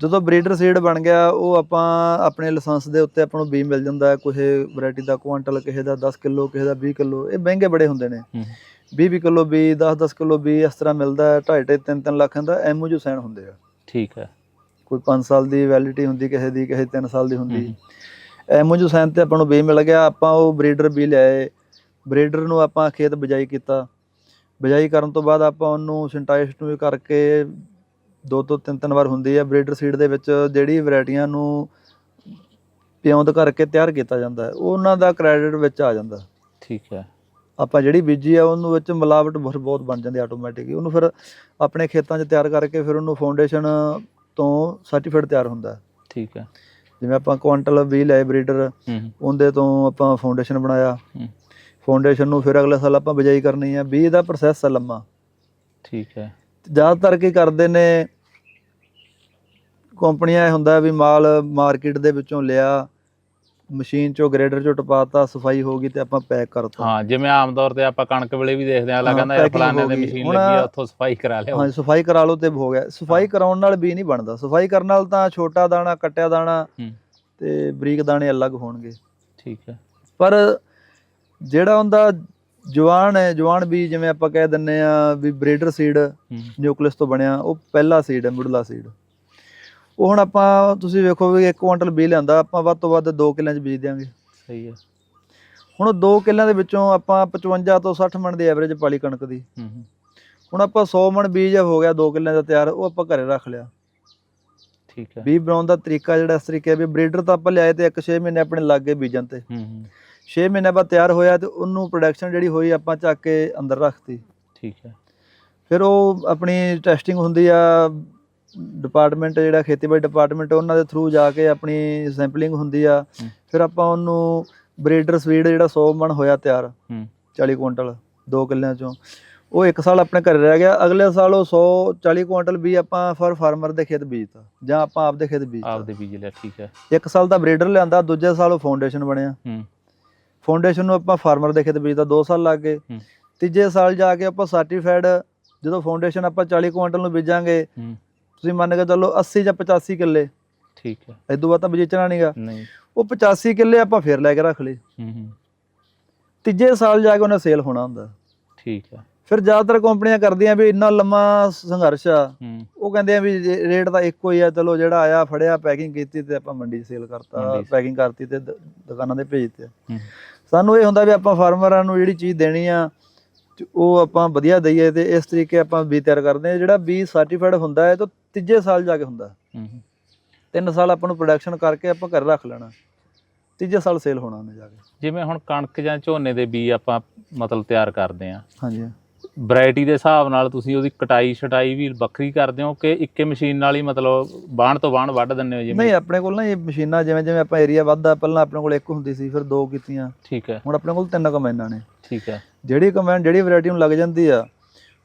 ਜਦੋਂ ਬਰੀਡਰ ਸੀਡ ਬਣ ਗਿਆ ਉਹ ਆਪਾਂ ਆਪਣੇ ਲਾਇਸੈਂਸ ਦੇ ਉੱਤੇ ਆਪਾਂ ਨੂੰ ਬੀ ਮਿਲ ਜਾਂਦਾ ਹੈ ਕਿਸੇ ਵੈਰਾਈਟੀ ਦਾ ਕੁਆਂਟਲ ਕਿਸੇ ਦਾ 10 ਕਿਲੋ ਕਿਸੇ ਦਾ 20 ਕਿਲੋ ਇਹ ਮਹਿੰਗੇ ਬੜੇ ਹੁੰਦੇ ਨੇ। ਹੂੰ। 20 20 ਕਿਲੋ ਬੀ 10 10 ਕਿਲੋ ਬੀ ਇਸ ਤਰ੍ਹਾਂ ਮਿਲਦਾ ਹੈ 2.5 3 3 ਲੱਖ ਦਾ ਐਮਓਯੂ ਸਾਈਨ ਹੁੰਦੇ ਆ। ਠੀਕ ਹੈ ਕੋਈ 5 ਸਾਲ ਦੀ ਵੈਲਿਡਿਟੀ ਹੁੰਦੀ ਕਿਸੇ ਦੀ ਕਿਸੇ 3 ਸਾਲ ਦੀ ਹੁੰਦੀ। ਐਮਓਯੂ ਸਾਈਨ ਤੇ ਆਪਾਂ ਨੂੰ ਬੀ ਮਿਲ ਗਿਆ ਆਪਾਂ ਉਹ ਬਰੀਡਰ ਬੀ ਲਿਆਏ। ਬਰੀਡਰ ਨੂੰ ਆਪਾਂ ਖੇਤ ਬਿਜਾਈ ਕੀਤਾ। ਬਿਜਾਈ ਕਰਨ ਤੋਂ ਬਾਅਦ ਆਪਾਂ ਉਹਨੂੰ ਸਿੰਟਾਈਸ ਨੂੰ ਕਰਕੇ ਦੋ ਤੋਂ ਤਿੰਨ ਤਿੰਨ ਵਾਰ ਹੁੰਦੀ ਹੈ ਬਰੀਡਰ ਸੀਡ ਦੇ ਵਿੱਚ ਜਿਹੜੀ ਵੈਰਾਈਟੀਆਂ ਨੂੰ ਪਿਉਂਦ ਕਰਕੇ ਤਿਆਰ ਕੀਤਾ ਜਾਂਦਾ ਹੈ ਉਹਨਾਂ ਦਾ ਕ੍ਰੈਡਿਟ ਵਿੱਚ ਆ ਜਾਂਦਾ ਠੀਕ ਹੈ। ਆਪਾਂ ਜਿਹੜੀ ਬੀਜੀ ਆ ਉਹਨੂੰ ਵਿੱਚ ਮਿਲਾਵਟ ਬਹੁਤ ਬਣ ਜਾਂਦੀ ਆਟੋਮੈਟਿਕ ਉਹਨੂੰ ਫਿਰ ਆਪਣੇ ਖੇਤਾਂ 'ਚ ਤਿਆਰ ਕਰਕੇ ਫਿਰ ਉਹਨੂੰ ਫਾਊਂਡੇਸ਼ਨ ਤੋਂ ਸਰਟੀਫਿਕੇਟ ਤਿਆਰ ਹੁੰਦਾ ਹੈ। ਠੀਕ ਹੈ। ਜਿਵੇਂ ਆਪਾਂ ਕੁਆਂਟਲ ਵੀ ਲਏ ਬਰੀਡਰ ਹੂੰ। ਹੂੰ ਉਹਦੇ ਤੋਂ ਆਪਾਂ ਫਾਊਂਡੇਸ਼ਨ ਬਣਾਇਆ। ਹੂੰ, ਫਾਊਂਡੇਸ਼ਨ ਨੂੰ ਫਿਰ ਅਗਲੇ ਸਾਲ ਆਪਾਂ ਬਿਜਾਈ ਕਰਨੀ ਆ 20 ਦਾ ਪ੍ਰੋਸੈਸ ਹੈ ਲੰਮਾ। ਠੀਕ ਹੈ। ਜ਼ਿਆਦਾਤਰ ਕੀ ਕਰਦੇ ਨੇ ਕੰਪਨੀਆਂ ਇਹ ਹੁੰਦਾ ਵੀ ਮਾਲ ਮਾਰਕੀਟ ਦੇ ਵਿੱਚੋਂ ਲਿਆ ਮਸ਼ੀਨ ਚੋਂ ਗ੍ਰੇਡਰ ਚੋਂ ਟਪਾਤਾ ਸਫ਼ਾਈ ਹੋ ਗਈ ਤੇ ਆਪਾਂ ਪੈਕ ਕਰਤਾ। ਹਾਂ ਜਿਵੇਂ ਆਮ ਤੌਰ ਤੇ ਆਪਾਂ ਕਣਕ ਵੇਲੇ ਵੀ ਦੇਖਦੇ ਆ ਅਗਲਾ ਕਹਿੰਦਾ ਯਾਰ ਫਲਾਣੇ ਦੇ। ਮਸ਼ੀਨ ਲੱਗੀ ਆ ਉੱਥੋਂ ਸਫ਼ਾਈ ਕਰਾ ਲਿਆ ਹਾਂ ਸਫ਼ਾਈ ਕਰਾ ਲਓ ਤੇ ਹੋ ਗਿਆ। ਸਫ਼ਾਈ ਕਰਾਉਣ ਨਾਲ ਵੀ ਨਹੀਂ ਬਣਦਾ। ਸਫ਼ਾਈ ਕਰਨ ਨਾਲ ਤਾਂ ਛੋਟਾ ਦਾਣਾ ਕੱਟਿਆ ਦਾਣਾ ਤੇ ਬਰੀਕ ਦਾਣੇ ਅਲੱਗ ਹੋਣਗੇ। ਠੀਕ ਹੈ। ਪਰ ਜਿਹੜਾ ਹੁੰਦਾ ਜਵਾਨ ਹੈ ਜਵਾਨ ਵੀ ਜਿਵੇਂ ਆਪਾਂ ਕਹਿ ਦਿੰਨੇ ਆ ਵੀ ਬਰੀਡਰ ਸੀਡ ਨਿਊਕਲੀਅਸ ਤੋਂ ਬਣਿਆ ਉਹ ਪਹਿਲਾ ਸੀਡ ਹੈ ਮੁੱਢਲਾ ਸੀਡ ਉਹ ਹੁਣ ਆਪਾਂ ਤੁਸੀਂ ਵੇਖੋ ਵੀ 1 ਕੁਇੰਟਲ ਬੀ ਲਿਆਂਦਾ ਆਪਾਂ ਵੱਧ ਤੋਂ ਵੱਧ 2 ਕਿੱਲਿਆਂ 'ਚ ਬੀਜ ਦਿਆਂਗੇ। ਸਹੀ ਹੈ। ਹੁਣ 2 ਕਿੱਲਿਆਂ ਦੇ ਵਿੱਚੋਂ ਆਪਾਂ 55 ਤੋਂ 60 ਮਣ ਦੀ ਐਵਰੇਜ ਪਾਲੀ ਕਣਕ ਦੀ। ਹੁਣ ਆਪਾਂ 100 ਮਣ ਬੀਜ ਹੋ ਗਿਆ 2 ਕਿੱਲਿਆਂ ਦਾ ਤਿਆਰ ਉਹ ਆਪਾਂ ਘਰੇ ਰੱਖ ਲਿਆ। ਠੀਕ ਹੈ। ਬੀਜ ਬਣਾਉਣ ਦਾ ਤਰੀਕਾ ਜਿਹੜਾ ਇਸ ਤਰੀਕੇ ਵੀ ਬਰੀਡਰ ਤਾਂ ਆਪਾਂ ਲਿਆਏ ਤੇ 1-6 ਮਹੀਨੇ ਆਪਣੇ ਲੱਗ ਗਏ ਬੀਜਣ ਤੇ। ਹੂੰ ਹੂੰ। 6 ਮਹੀਨੇ ਬਾਅਦ ਤਿਆਰ ਹੋਇਆ ਤੇ ਉਹਨੂੰ ਪ੍ਰੋਡਕਸ਼ਨ ਜਿਹੜੀ ਹੋਈ ਆਪਾਂ ਚੱਕ ਕੇ ਅੰਦਰ ਰੱਖਤੀ। ਠੀਕ ਹੈ। ਫਿਰ ਉਹ ਆਪਣੀ ਟੈਸਟਿੰਗ ਹੁੰਦੀ ਆ ਡਿਪਾਰਟਮੈਂਟ ਜਿਹੜਾ ਖੇਤੀਬਾੜੀ ਡਿਪਾਰਟਮੈਂਟ ਉਹਨਾਂ ਦੇ ਥਰੂ ਜਾ ਕੇ ਆਪਣੀ ਸੈਂਪਲਿੰਗ ਹੁੰਦੀ ਆ। ਫਿਰ ਆਪਾਂ ਉਹਨੂੰ ਬਰੀਡਰ ਸਵੀਡ ਜਿਹੜਾ 100 ਮਣ ਹੋਇਆ ਤਿਆਰ। ਹੂੰ। 40 ਕੁਇੰਟਲ 2 ਕਿੱਲਿਆਂ ਚੋਂ। ਉਹ ਇੱਕ ਸਾਲ ਆਪਣੇ ਘਰੇ ਰਹਿ ਗਿਆ। ਅਗਲੇ ਸਾਲ ਉਹ 100 40 ਕੁਇੰਟਲ ਵੀ ਆਪਾਂ ਫਰ ਫਾਰਮਰ ਦੇ ਖੇਤ ਬੀਜਤਾ। ਜਾਂ ਆਪਾਂ ਆਪਦੇ ਖੇਤ ਬੀਜਤਾ। ਆਪਦੇ ਬੀਜ ਲਿਆ ਠੀਕ ਹੈ। ਇੱਕ ਸਾਲ ਦਾ ਬਰੀਡਰ ਲਿਆਂਦਾ ਦੂਜੇ ਸਾਲ ਉਹ ਫਾਊਂਡੇਸ਼ਨ ਬਣਿਆ। ਫਾਊਂਡੇਸ਼ਨ ਨੂੰ ਆਪਾਂ ਫਾਰਮਰ ਦੇ ਖੇਤ ਬੀਜਦਾ 2 ਸਾਲ ਲੱਗ ਗਏ। ਤੀਜੇ ਸਾਲ ਜਾ ਕੇ ਆਪਾਂ ਸਰਟੀਫਾਈਡ ਜਦੋਂ ਫਾਊਂਡੇਸ਼ਨ ਆਪਾਂ 40 ਕੁਇੰਟਲ ਨੂੰ ਬੀਜਾਂਗੇ ਤੁਸੀਂ ਮੰਨ ਕੇ ਚੱਲੋ 80 ਜਾਂ 85 ਕਿੱਲੇ। ਠੀਕ ਹੈ। ਇਦੋਂ ਬਾਅਦ ਤਾਂ ਬਜੀਚਣਾ ਨਹੀਂਗਾ ਨਹੀਂ। ਉਹ 85 ਕਿੱਲੇ ਆਪਾਂ ਫੇਰ ਲੈ ਕੇ ਰੱਖ ਲਏ। ਹੂੰ ਹੂੰ। ਤੀਜੇ ਸਾਲ ਜਾ ਕੇ ਉਹਨੇ ਸੇਲ ਹੋਣਾ ਹੁੰਦਾ। ਠੀਕ ਹੈ। ਫਿਰ ਜ਼ਿਆਦਾਤਰ ਕੰਪਨੀਆਂ ਕਰਦੀਆਂ ਵੀ ਇੰਨਾ ਲੰਮਾ ਸੰਘਰਸ਼ ਆ। ਉਹ ਕਹਿੰਦੇ ਆ ਵੀ ਰੇਟ ਤਾਂ ਇੱਕੋ ਹੀ ਆ ਚਲੋ ਜਿਹੜਾ ਆਇਆ ਫੜਿਆ ਪੈਕਿੰਗ ਕੀਤੀ ਤੇ ਆਪਾਂ ਮੰਡੀ 'ਚ ਸੇਲ ਕਰਤਾ। ਪੈਕਿੰਗ ਕਰਤੀ ਤੇ ਦ- ਦੁਕਾਨਾਂ ਤੇ ਭੇਜਤੇ ਹੂੰ। ਸਾਨੂੰ ਇਹ ਹੁੰਦਾ ਵੀ ਆਪਾਂ ਫਾਰਮਰਾਂ ਨੂੰ ਜਿਹੜੀ ਚੀਜ਼ ਦੇਣੀ ਆ ਉਹ ਆਪਾਂ ਵਧੀਆ ਦਈਏ ਤੇ ਇਸ ਤਰੀਕੇ ਆਪਾਂ ਬੀਜ ਤਿਆਰ ਕਰਦੇ ਆ। ਜਿਹੜਾ ਬੀਜ ਸਰਟੀਫਾਈਡ ਹੁੰਦਾ ਹੈ ਤਾਂ ਤੀਜੇ ਸਾਲ ਜਾ ਕੇ ਹੁੰਦਾ। ਹੂੰ ਤਿੰਨ ਸਾਲ ਆਪਾਂ ਨੂੰ ਪ੍ਰੋਡਕਸ਼ਨ ਕਰਕੇ ਆਪਾਂ ਘਰ ਰੱਖ ਲੈਣਾ। ਤੀਜੇ ਸਾਲ ਸੇਲ ਹੋਣਾ ਉਹਨੇ ਜਾ ਕੇ। ਜਿਵੇਂ ਹੁਣ ਕਣਕ ਜਾਂ ਝੋਨੇ ਦੇ ਬੀ ਆਪਾਂ ਮਤਲਬ ਤਿਆਰ ਕਰਦੇ ਆ ਹਾਂਜੀ। ਵੈਰਾਈਟੀ ਦੇ ਹਿਸਾਬ ਨਾਲ ਤੁਸੀਂ ਉਹਦੀ ਕਟਾਈ ਛਟਾਈ ਵੀ ਵੱਖਰੀ ਕਰਦੇ ਹੋ ਕਿ ਇੱਕੇ ਮਸ਼ੀਨ ਨਾਲ ਹੀ ਮਤਲਬ ਬਾਣ ਤੋਂ ਬਾਣ ਵੱਢ ਦਿੰਦੇ ਹੋ ਨਹੀਂ ਜਿਵੇਂ ਆਪਣੇ ਕੋਲ ਨਾ ਇਹ ਮਸ਼ੀਨਾਂ ਜਿਵੇਂ ਜਿਵੇਂ ਆਪਾਂ ਏਰੀਆ ਵੱਧਦਾ ਪਹਿਲਾਂ ਆਪਣੇ ਕੋਲ ਇੱਕ ਹੁੰਦੀ ਸੀ ਫਿਰ ਦੋ ਕੀਤੀਆਂ। ਠੀਕ ਹੈ। ਹੁਣ ਆਪਣੇ ਕੋਲ ਤਿੰਨ ਕੰਬਾਈਨਾਂ ਨੇ। ਠੀਕ ਹੈ। ਜਿਹੜੀ ਕੰਬਾਈਨ ਜਿਹੜੀ ਵੈਰਾਈਟੀ ਨੂੰ ਲੱਗ ਜਾਂਦੀ ਆ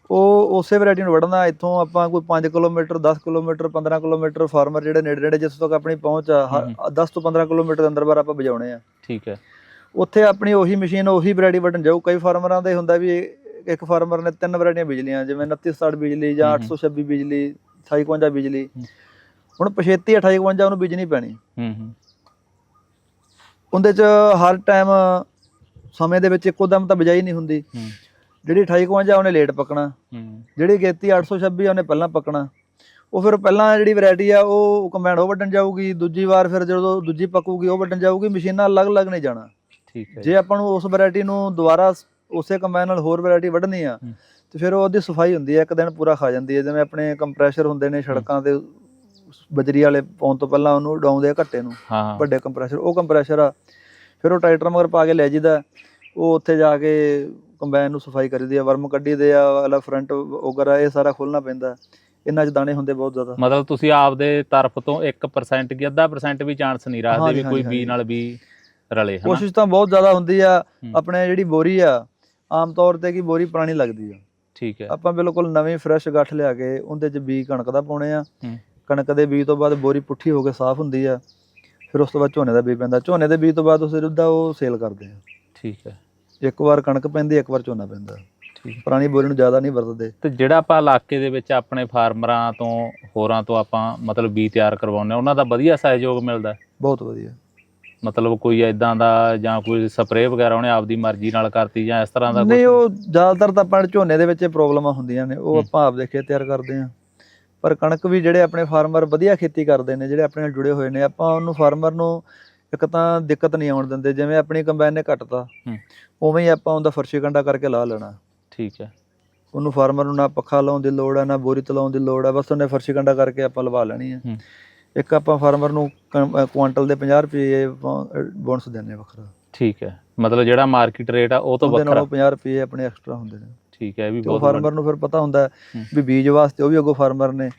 ਉਹ ਉਸੇ ਵੈਰਾਈਟੀ ਨੂੰ ਵੜਨਾ ਇੱਥੋਂ ਆਪਾਂ ਕੋਈ 5 ਕਿਲੋਮੀਟਰ 10 ਕਿਲੋਮੀਟਰ 15 ਕਿਲੋਮੀਟਰ ਫਾਰਮਰ ਜਿਹੜੇ ਨੇੜੇ ਨੇੜੇ ਜਿਸ ਤੱਕ ਆਪਣੀ ਪਹੁੰਚ ਆ ਹ- 10 ਤੋਂ 15 ਕਿਲੋਮੀਟਰ ਦੇ ਅੰਦਰ ਬਾਰ ਆਪਾਂ ਵਜਾਉਣੇ ਆ। ਠੀਕ ਹੈ। ਉੱਥੇ ਆਪਣੀ ਉਹੀ ਮਸ਼ੀਨ ਉਹੀ ਵੈਰਾਈਟੀ ਵੱਢਣ ਜਾਊ। ਕਈ ਫਾਰਮਰਾਂ ਦੇ ਹੁੰਦਾ ਵੀ ਇੱਕ ਫਾਰਮਰ ਨੇ ਤਿੰਨ ਵੈਰਾਈਟੀਆਂ ਬਿਜਲੀਆਂ ਜਿਵੇਂ 2960 ਬਿਜਲੀ ਜਾਂ ਹਮ ਹਮ। 826 ਬਿਜਲੀ 2851 ਬਿਜਲੀ। ਹੁਣ ਪਛੇਤੀ 2851 ਉਹਨੂੰ ਬੀਜਣੀ ਪੈਣੀ। ਹੂੰ ਹੂੰ। ਉਹਦੇ ਚ ਹਰ ਟਾਈਮ ਸਮੇਂ ਦੇ ਵਿੱਚ ਇੱਕੋ ਦਮ ਤਾਂ ਬਿਜਾਈ ਨਹੀਂ ਹੁੰਦੀ। ਹੂੰ। ਜਿਹੜੀ 2851 ਉਹਨੇ ਲੇਟ ਪਕਣਾ। ਜਿਹੜੀ ਗੇਤੀ 826 ਆ ਉਹਨੇ ਪਹਿਲਾਂ ਪਕਣਾ। ਉਹ ਫਿਰ ਪਹਿਲਾਂ ਜਿਹੜੀ ਵੈਰਾਈਟੀ ਆ ਉਹ ਕੰਬਾਈਨ ਉਹ ਵੱਢਣ ਜਾਊਗੀ ਦੂਜੀ ਵਾਰ ਫਿਰ ਜਦੋਂ ਦੂਜੀ ਪੱਕੂਗੀ ਉਹ ਵੱਢਣ ਜਾਊਗੀ ਮਸ਼ੀਨਾਂ ਅਲੱਗ-ਅਲੱਗ ਨਹੀਂ ਜਾਣਾ। ਠੀਕ ਹੈ ਜੇ ਆਪਾਂ ਨੂੰ ਉਸ ਵੈਰਾਈਟੀ ਨੂੰ ਦੁਬਾਰਾ ਉਸੇ ਕੰਬਾਈਨ ਨਾਲ ਹੋਰ ਵੈਰਾਈਟੀ ਵੱਢਣੀ ਆ। ਤੇ ਫਿਰ ਉਹਦੀ ਸਫ਼ਾਈ ਹੁੰਦੀ ਹੈ ਇੱਕ ਦਿਨ ਪੂਰਾ ਖਾ ਜਾਂਦੀ ਹੈ ਜਿਵੇਂ ਆਪਣੇ ਕੰਪਰੈਸ਼ਰ ਹੁੰਦੇ ਨੇ ਸੜਕਾਂ ਤੇ ਬਜਰੀ ਵਾਲੇ ਪਾਉਣ ਤੋਂ ਪਹਿਲਾਂ ਉਹਨੂੰ ਉਡਾਉਂਦੇ ਆ ਘੱਟੇ ਨੂੰ ਵੱਡੇ ਕੰਪਰੈਸ਼ਰ ਉਹ ਕੰਪਰੈਸ਼ਰ ਆ ਫਿਰ ਉਹ ਟਰੈਕਟਰ ਮਗਰ ਪਾ ਕੇ ਲੈ ਜੀਦਾ ਉਹ ਉੱਥੇ ਜਾ ਕੇ ਕੰਬਾਈਨ ਨੂੰ ਸਫ਼ਾਈ ਕਰੀਦੀ ਆ ਵਰਮ ਕੱਢੀਦੇ ਆ ਵਾਲਾ ਫਰੰਟ ਵਗੈਰਾ ਇਹ ਸਾਰਾ ਖੋਲਣਾ ਪੈਂਦਾ ਇਹਨਾਂ 'ਚ ਦਾਣੇ ਹੁੰਦੇ ਬਹੁਤ ਜ਼ਿਆਦਾ। ਮਤਲਬ ਤੁਸੀਂ ਆਪਦੇ ਤਰਫ ਤੋਂ 1% ਕੀ ਅੱਧਾ percent ਵੀ ਚਾਂਸ ਨਹੀਂ ਰੱਖਦੇ ਵੀ ਕੋਈ ਬੀ ਨਾਲ ਵੀ ਰਲੇ ਹਨਾ? ਕੋਸ਼ਿਸ਼ ਤਾਂ ਬਹੁਤ ਜ਼ਿਆਦਾ ਹੁੰਦੀ ਆ। ਆਪਣੇ ਜਿਹੜੀ ਬੋਰੀ ਆ ਆਮ ਤੌਰ ਤੇ ਕੀ ਬੋਰੀ ਪੁਰਾਣੀ ਲੱਗਦੀ ਆ। ਠੀਕ ਹੈ। ਆਪਾਂ ਬਿਲਕੁਲ ਨਵੀਂ ਫਰੈਸ਼ ਗੱਠ ਲਿਆ ਕੇ ਉਹਦੇ 'ਚ ਬੀ ਕਣਕ ਦਾ ਪਾਉਣੇ ਆ। ਕਣਕ ਦੇ ਬੀਜ ਤੋਂ ਬਾਅਦ ਬੋਰੀ ਪੁੱਠੀ ਹੋ ਕੇ ਸਾਫ਼ ਹੁੰਦੀ ਆ। ਫਿਰ ਉਸ ਤੋਂ ਬਾਅਦ ਝੋਨੇ ਦਾ ਬੀਜ ਪੈਂਦਾ। ਝੋਨੇ ਦੇ ਬੀਜ ਤੋਂ ਬਾਅਦ ਉਸ ਦਾ ਉਹ ਸੇਲ ਕਰਦੇ ਆ। ਠੀਕ ਹੈ। ਇੱਕ ਵਾਰ ਕਣਕ ਪੈਂਦੀ ਇੱਕ ਵਾਰ ਝੋਨਾ ਪੈਂਦਾ ਪੁਰਾਣੀ ਬੋਰੀ ਨੂੰ ਜ਼ਿਆਦਾ ਨਹੀਂ ਵਰਤਦੇ ਤੇ ਜਿਹੜਾ ਆਪਾਂ ਇਲਾਕੇ ਦੇ ਵਿੱਚ ਆਪਣੇ ਫਾਰਮਰਾਂ ਤੋਂ ਹੋਰਾਂ ਤੋਂ ਆਪਾਂ ਮਤਲਬ ਬੀ ਤਿਆਰ ਕਰਵਾਉਂਦੇ ਹਾਂ ਉਹਨਾਂ ਦਾ ਵਧੀਆ ਸਹਿਯੋਗ ਮਿਲਦਾ? ਬਹੁਤ ਵਧੀਆ ਮਤਲਬ ਕੋਈ ਐਦਾਂ ਦਾ ਜਾਂ ਕੋਈ ਸਪਰੇਅ ਵਗੈਰਾ ਉਹਨੇ ਆਪਦੀ ਮਰਜ਼ੀ ਨਾਲ ਕਰਤੀ ਜਾਂ ਇਸ ਤਰ੍ਹਾਂ ਦਾ ਨਹੀਂ? ਉਹ ਜ਼ਿਆਦਾਤਰ ਤਾਂ ਆਪਾਂ ਝੋਨੇ ਦੇ ਵਿੱਚ ਪ੍ਰੋਬਲਮਾਂ ਹੁੰਦੀਆਂ ਨੇ ਉਹ। ਆਪਾਂ ਆਪਦੇ ਖੇਤ ਤਿਆਰ ਕਰਦੇ ਆ ਪਰ ਕਣਕ ਵੀ ਜਿਹੜੇ ਆਪਣੇ ਫਾਰਮਰ ਵਧੀਆ ਖੇਤੀ ਕਰਦੇ ਨੇ ਜਿਹੜੇ ਆਪਣੇ ਨਾਲ ਜੁੜੇ ਹੋਏ ਨੇ ਆਪਾਂ ਉਹਨੂੰ ਫਾਰਮਰ ਨੂੰ ਇੱਕ ਤਾਂ ਦਿੱਕਤ ਨਹੀਂ ਆਉਣ ਦਿੰਦੇ ਜਿਵੇਂ ਆਪਣੀ ਕੰਬਾਈਨ ਨੇ ਘਟਤਾ ਹੂੰ। ਉਵੇਂ ਹੀ ਆਪਾਂ ਉਹਦਾ ਫਰਸ਼ੀ ਕੰਡਾ ਕਰਕੇ ਲਾ ਲੈਣਾ। ਠੀਕ ਹੈ। ਉਹਨੂੰ ਫਾਰਮਰ ਨੂੰ ਨਾ ਪੱਖਾ ਲਾਉਣ ਦੀ ਲੋੜ ਹੈ ਨਾ ਬੋਰੀ ਤਲਾਉਣ ਦੀ ਲੋੜ ਹੈ ਬਸ ਉਹਨੇ ਫਰਸ਼ੀ ਕੰਡਾ ਕਰਕੇ ਆਪਾਂ ਲਵਾ ਲੈਣੀ ਹੈ। ਇੱਕ ਆਪਾਂ ਫਾਰਮਰ ਨੂੰ ਕੁਆਂਟਲ ਦੇ 50 ਰੁਪਏ ਬੋਨਸ ਹਾਂ ਵੱਖਰਾ। ਠੀਕ ਹੈ। ਮਤਲਬ ਜਿਹੜਾ ਮਾਰਕੀਟ ਰੇਟ ਆ ਉਹ ਤੋਂ ਉਹਦੇ ਵੱਖਰਾ। ਨਾਲੋਂ 50 ਰੁਪਏ ਆਪਣੇ ਐਕਸਟਰਾ ਹੁੰਦੇ ਨੇ। ਠੀਕ ਹੈ ਇਹ ਵੀ ਬਹੁਤ ਫਾਰਮਰ ਨੂੰ ਫਿਰ ਪਤਾ ਹੁੰਦਾ। ਵੀ ਬੀਜ ਵਾਸਤੇ ਉਹ ਵੀ ਅੱਗੋਂ ਫਾਰਮਰ ਨੇ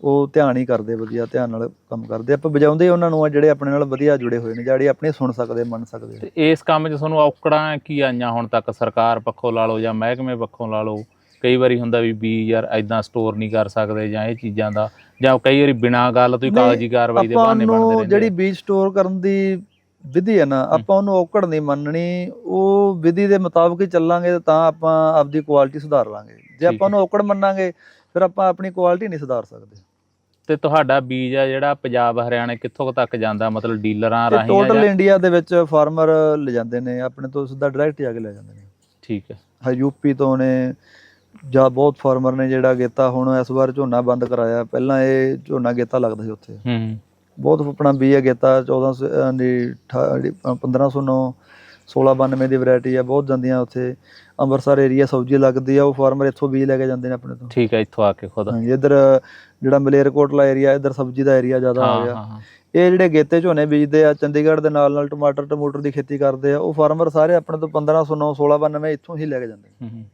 ਉਹ ਧਿਆਨ ਹੀ ਕਰਦੇ ਵਧੀਆ ਧਿਆਨ ਨਾਲ ਕੰਮ ਕਰਦੇ। ਆਪਾਂ ਵਜਾਉਂਦੇ ਉਹਨਾਂ ਨੂੰ ਆ ਜਿਹੜੇ ਆਪਣੇ ਨਾਲ ਵਧੀਆ ਜੁੜੇ ਹੋਏ ਨੇ ਜਿਹੜੇ ਆਪਣੇ ਸੁਣ ਸਕਦੇ ਮੰਨ ਸਕਦੇ ਤੇ ਇਸ ਕੰਮ 'ਚ ਤੁਹਾਨੂੰ ਔਕੜਾਂ ਕੀ ਆਈਆਂ ਹੁਣ ਤੱਕ? ਸਰਕਾਰ ਪੱਖੋਂ ਲਾ ਲਓ ਜਾਂ ਮਹਿਕਮੇ ਪੱਖੋਂ ਲਾ ਲਓ। ਕਈ ਵਾਰੀ ਹੁੰਦਾ ਵੀ ਬੀ ਯਾਰ ਐਦਾਂ ਸਟੋਰ ਨਹੀਂ ਕਰ ਸਕਦੇ ਜਾਂ ਇਹ ਚੀਜ਼ਾਂ ਦਾ ਜਾਂ ਕਈ ਵਾਰੀ ਬਿਨਾਂ ਗੱਲ ਤੋਂ ਹੀ ਕਾਗਜ਼ੀ ਕਾਰਵਾਈ ਦੇ ਬਹਾਨੇ ਬਣਦੇ ਨੂੰ ਰਹਿੰਦੇ ਜਿਹੜੀ ਆ। ਬੀਜ ਸਟੋਰ ਕਰਨ ਦੀ ਵਿਧੀ ਹੈ ਨਾ ਆਪਾਂ ਉਹਨੂੰ ਔਕੜ ਨਹੀਂ ਮੰਨਣੀ। ਉਹ ਵਿਧੀ ਦੇ ਮੁਤਾਬਕ ਹੀ ਚੱਲਾਂਗੇ ਤਾਂ ਆਪਾਂ ਆਪਦੀ ਕੁਆਲਿਟੀ ਸੁਧਾਰ ਲਾਂਗੇ। ਜੇ। ਆਪਾਂ ਉਹਨੂੰ ਔਕੜ ਮੰਨਾਂਗੇ ਫਿਰ ਆਪਾਂ ਆਪਣੀ ਕੁਆਲਿਟੀ ਨਹੀਂ ਸੁਧਾਰ ਸਕਦੇ। ਤੇ ਤੁਹਾਡਾ ਬੀਜ ਆ ਜਿਹੜਾ ਪੰਜਾਬ ਹਰਿਆਣਾ ਕਿੱਥੋਂ ਕੁ ਤੱਕ ਜਾਂਦਾ? ਮਤਲਬ ਡੀਲਰਾਂ ਰਾਹੀਂ ਆ ਟੋਟਲ ਜਾਂ- ਇੰਡੀਆ ਦੇ ਵਿੱਚ ਫਾਰਮਰ ਲਿਜਾਂਦੇ ਨੇ ਆਪਣੇ ਤੋਂ ਸਿੱਧਾ ਡਾਇਰੈਕਟ ਜਾ ਕੇ ਲੈ ਜਾਂਦੇ ਨੇ। ਠੀਕ ਹੈ। ਹਾਂ ਯੂਪੀ ਤੋਂ ਨੇ ਜਾਂ ਬਹੁਤ ਫਾਰਮਰ ਨੇ ਜਿਹੜਾ ਗੇਤਾ ਹੁਣ ਇਸ ਵਾਰ ਝੋਨਾ ਬੰਦ ਕਰਾਇਆ। ਪਹਿਲਾਂ ਇਹ ਝੋਨਾ ਗੇਤਾ ਲੱਗਦਾ ਸੀ ਉੱਥੇ। ਹੂੰ ਬਹੁਤ ਆਪਣਾ ਬੀ ਹੈ ਗੇਤਾ 1400 ਅਹ ਦੀ ਅਠਾ- ਜਿਹੜੀ 1509 1692 ਦੀ ਵੈਰਾਈਟੀ ਆ ਬਹੁਤ ਜਾਂਦੀਆਂ ਉੱਥੇ। ਅੰਮ੍ਰਿਤਸਰ ਏਰੀਆ ਸਬਜ਼ੀ ਲੱਗਦੀ ਆ ਉਹ ਫਾਰਮਰ ਇੱਥੋਂ ਬੀਜ ਲੈ ਕੇ ਜਾਂਦੇ ਨੇ ਆਪਣੇ ਤੋਂ। ਠੀਕ ਹੈ ਇੱਥੋਂ ਆ ਕੇ ਖੁਦ। ਹਾਂਜੀ ਇੱਧਰ ਜਿਹੜਾ ਮਲੇਰਕੋਟਲਾ ਏਰੀਆ ਇੱਧਰ ਸਬਜ਼ੀ ਦਾ ਏਰੀਆ ਜ਼ਿਆਦਾ ਆ ਗਿਆ। ਇਹ ਜਿਹੜੇ ਗੇਤੇ ਝੋਨੇ ਬੀਜਦੇ ਆ ਚੰਡੀਗੜ੍ਹ ਦੇ ਨਾਲ ਨਾਲ ਟਮਾਟਰ ਟਮੂਟਰ ਦੀ ਖੇਤੀ ਕਰਦੇ ਆ ਉਹ ਫਾਰਮਰ ਸਾਰੇ ਆਪਣੇ ਤੋਂ 1509 1692 ਇੱਥੋਂ ਹੀ ਲੈ ਕੇ ਜਾਂਦੇ ਹੂੰ ਹੂੰ।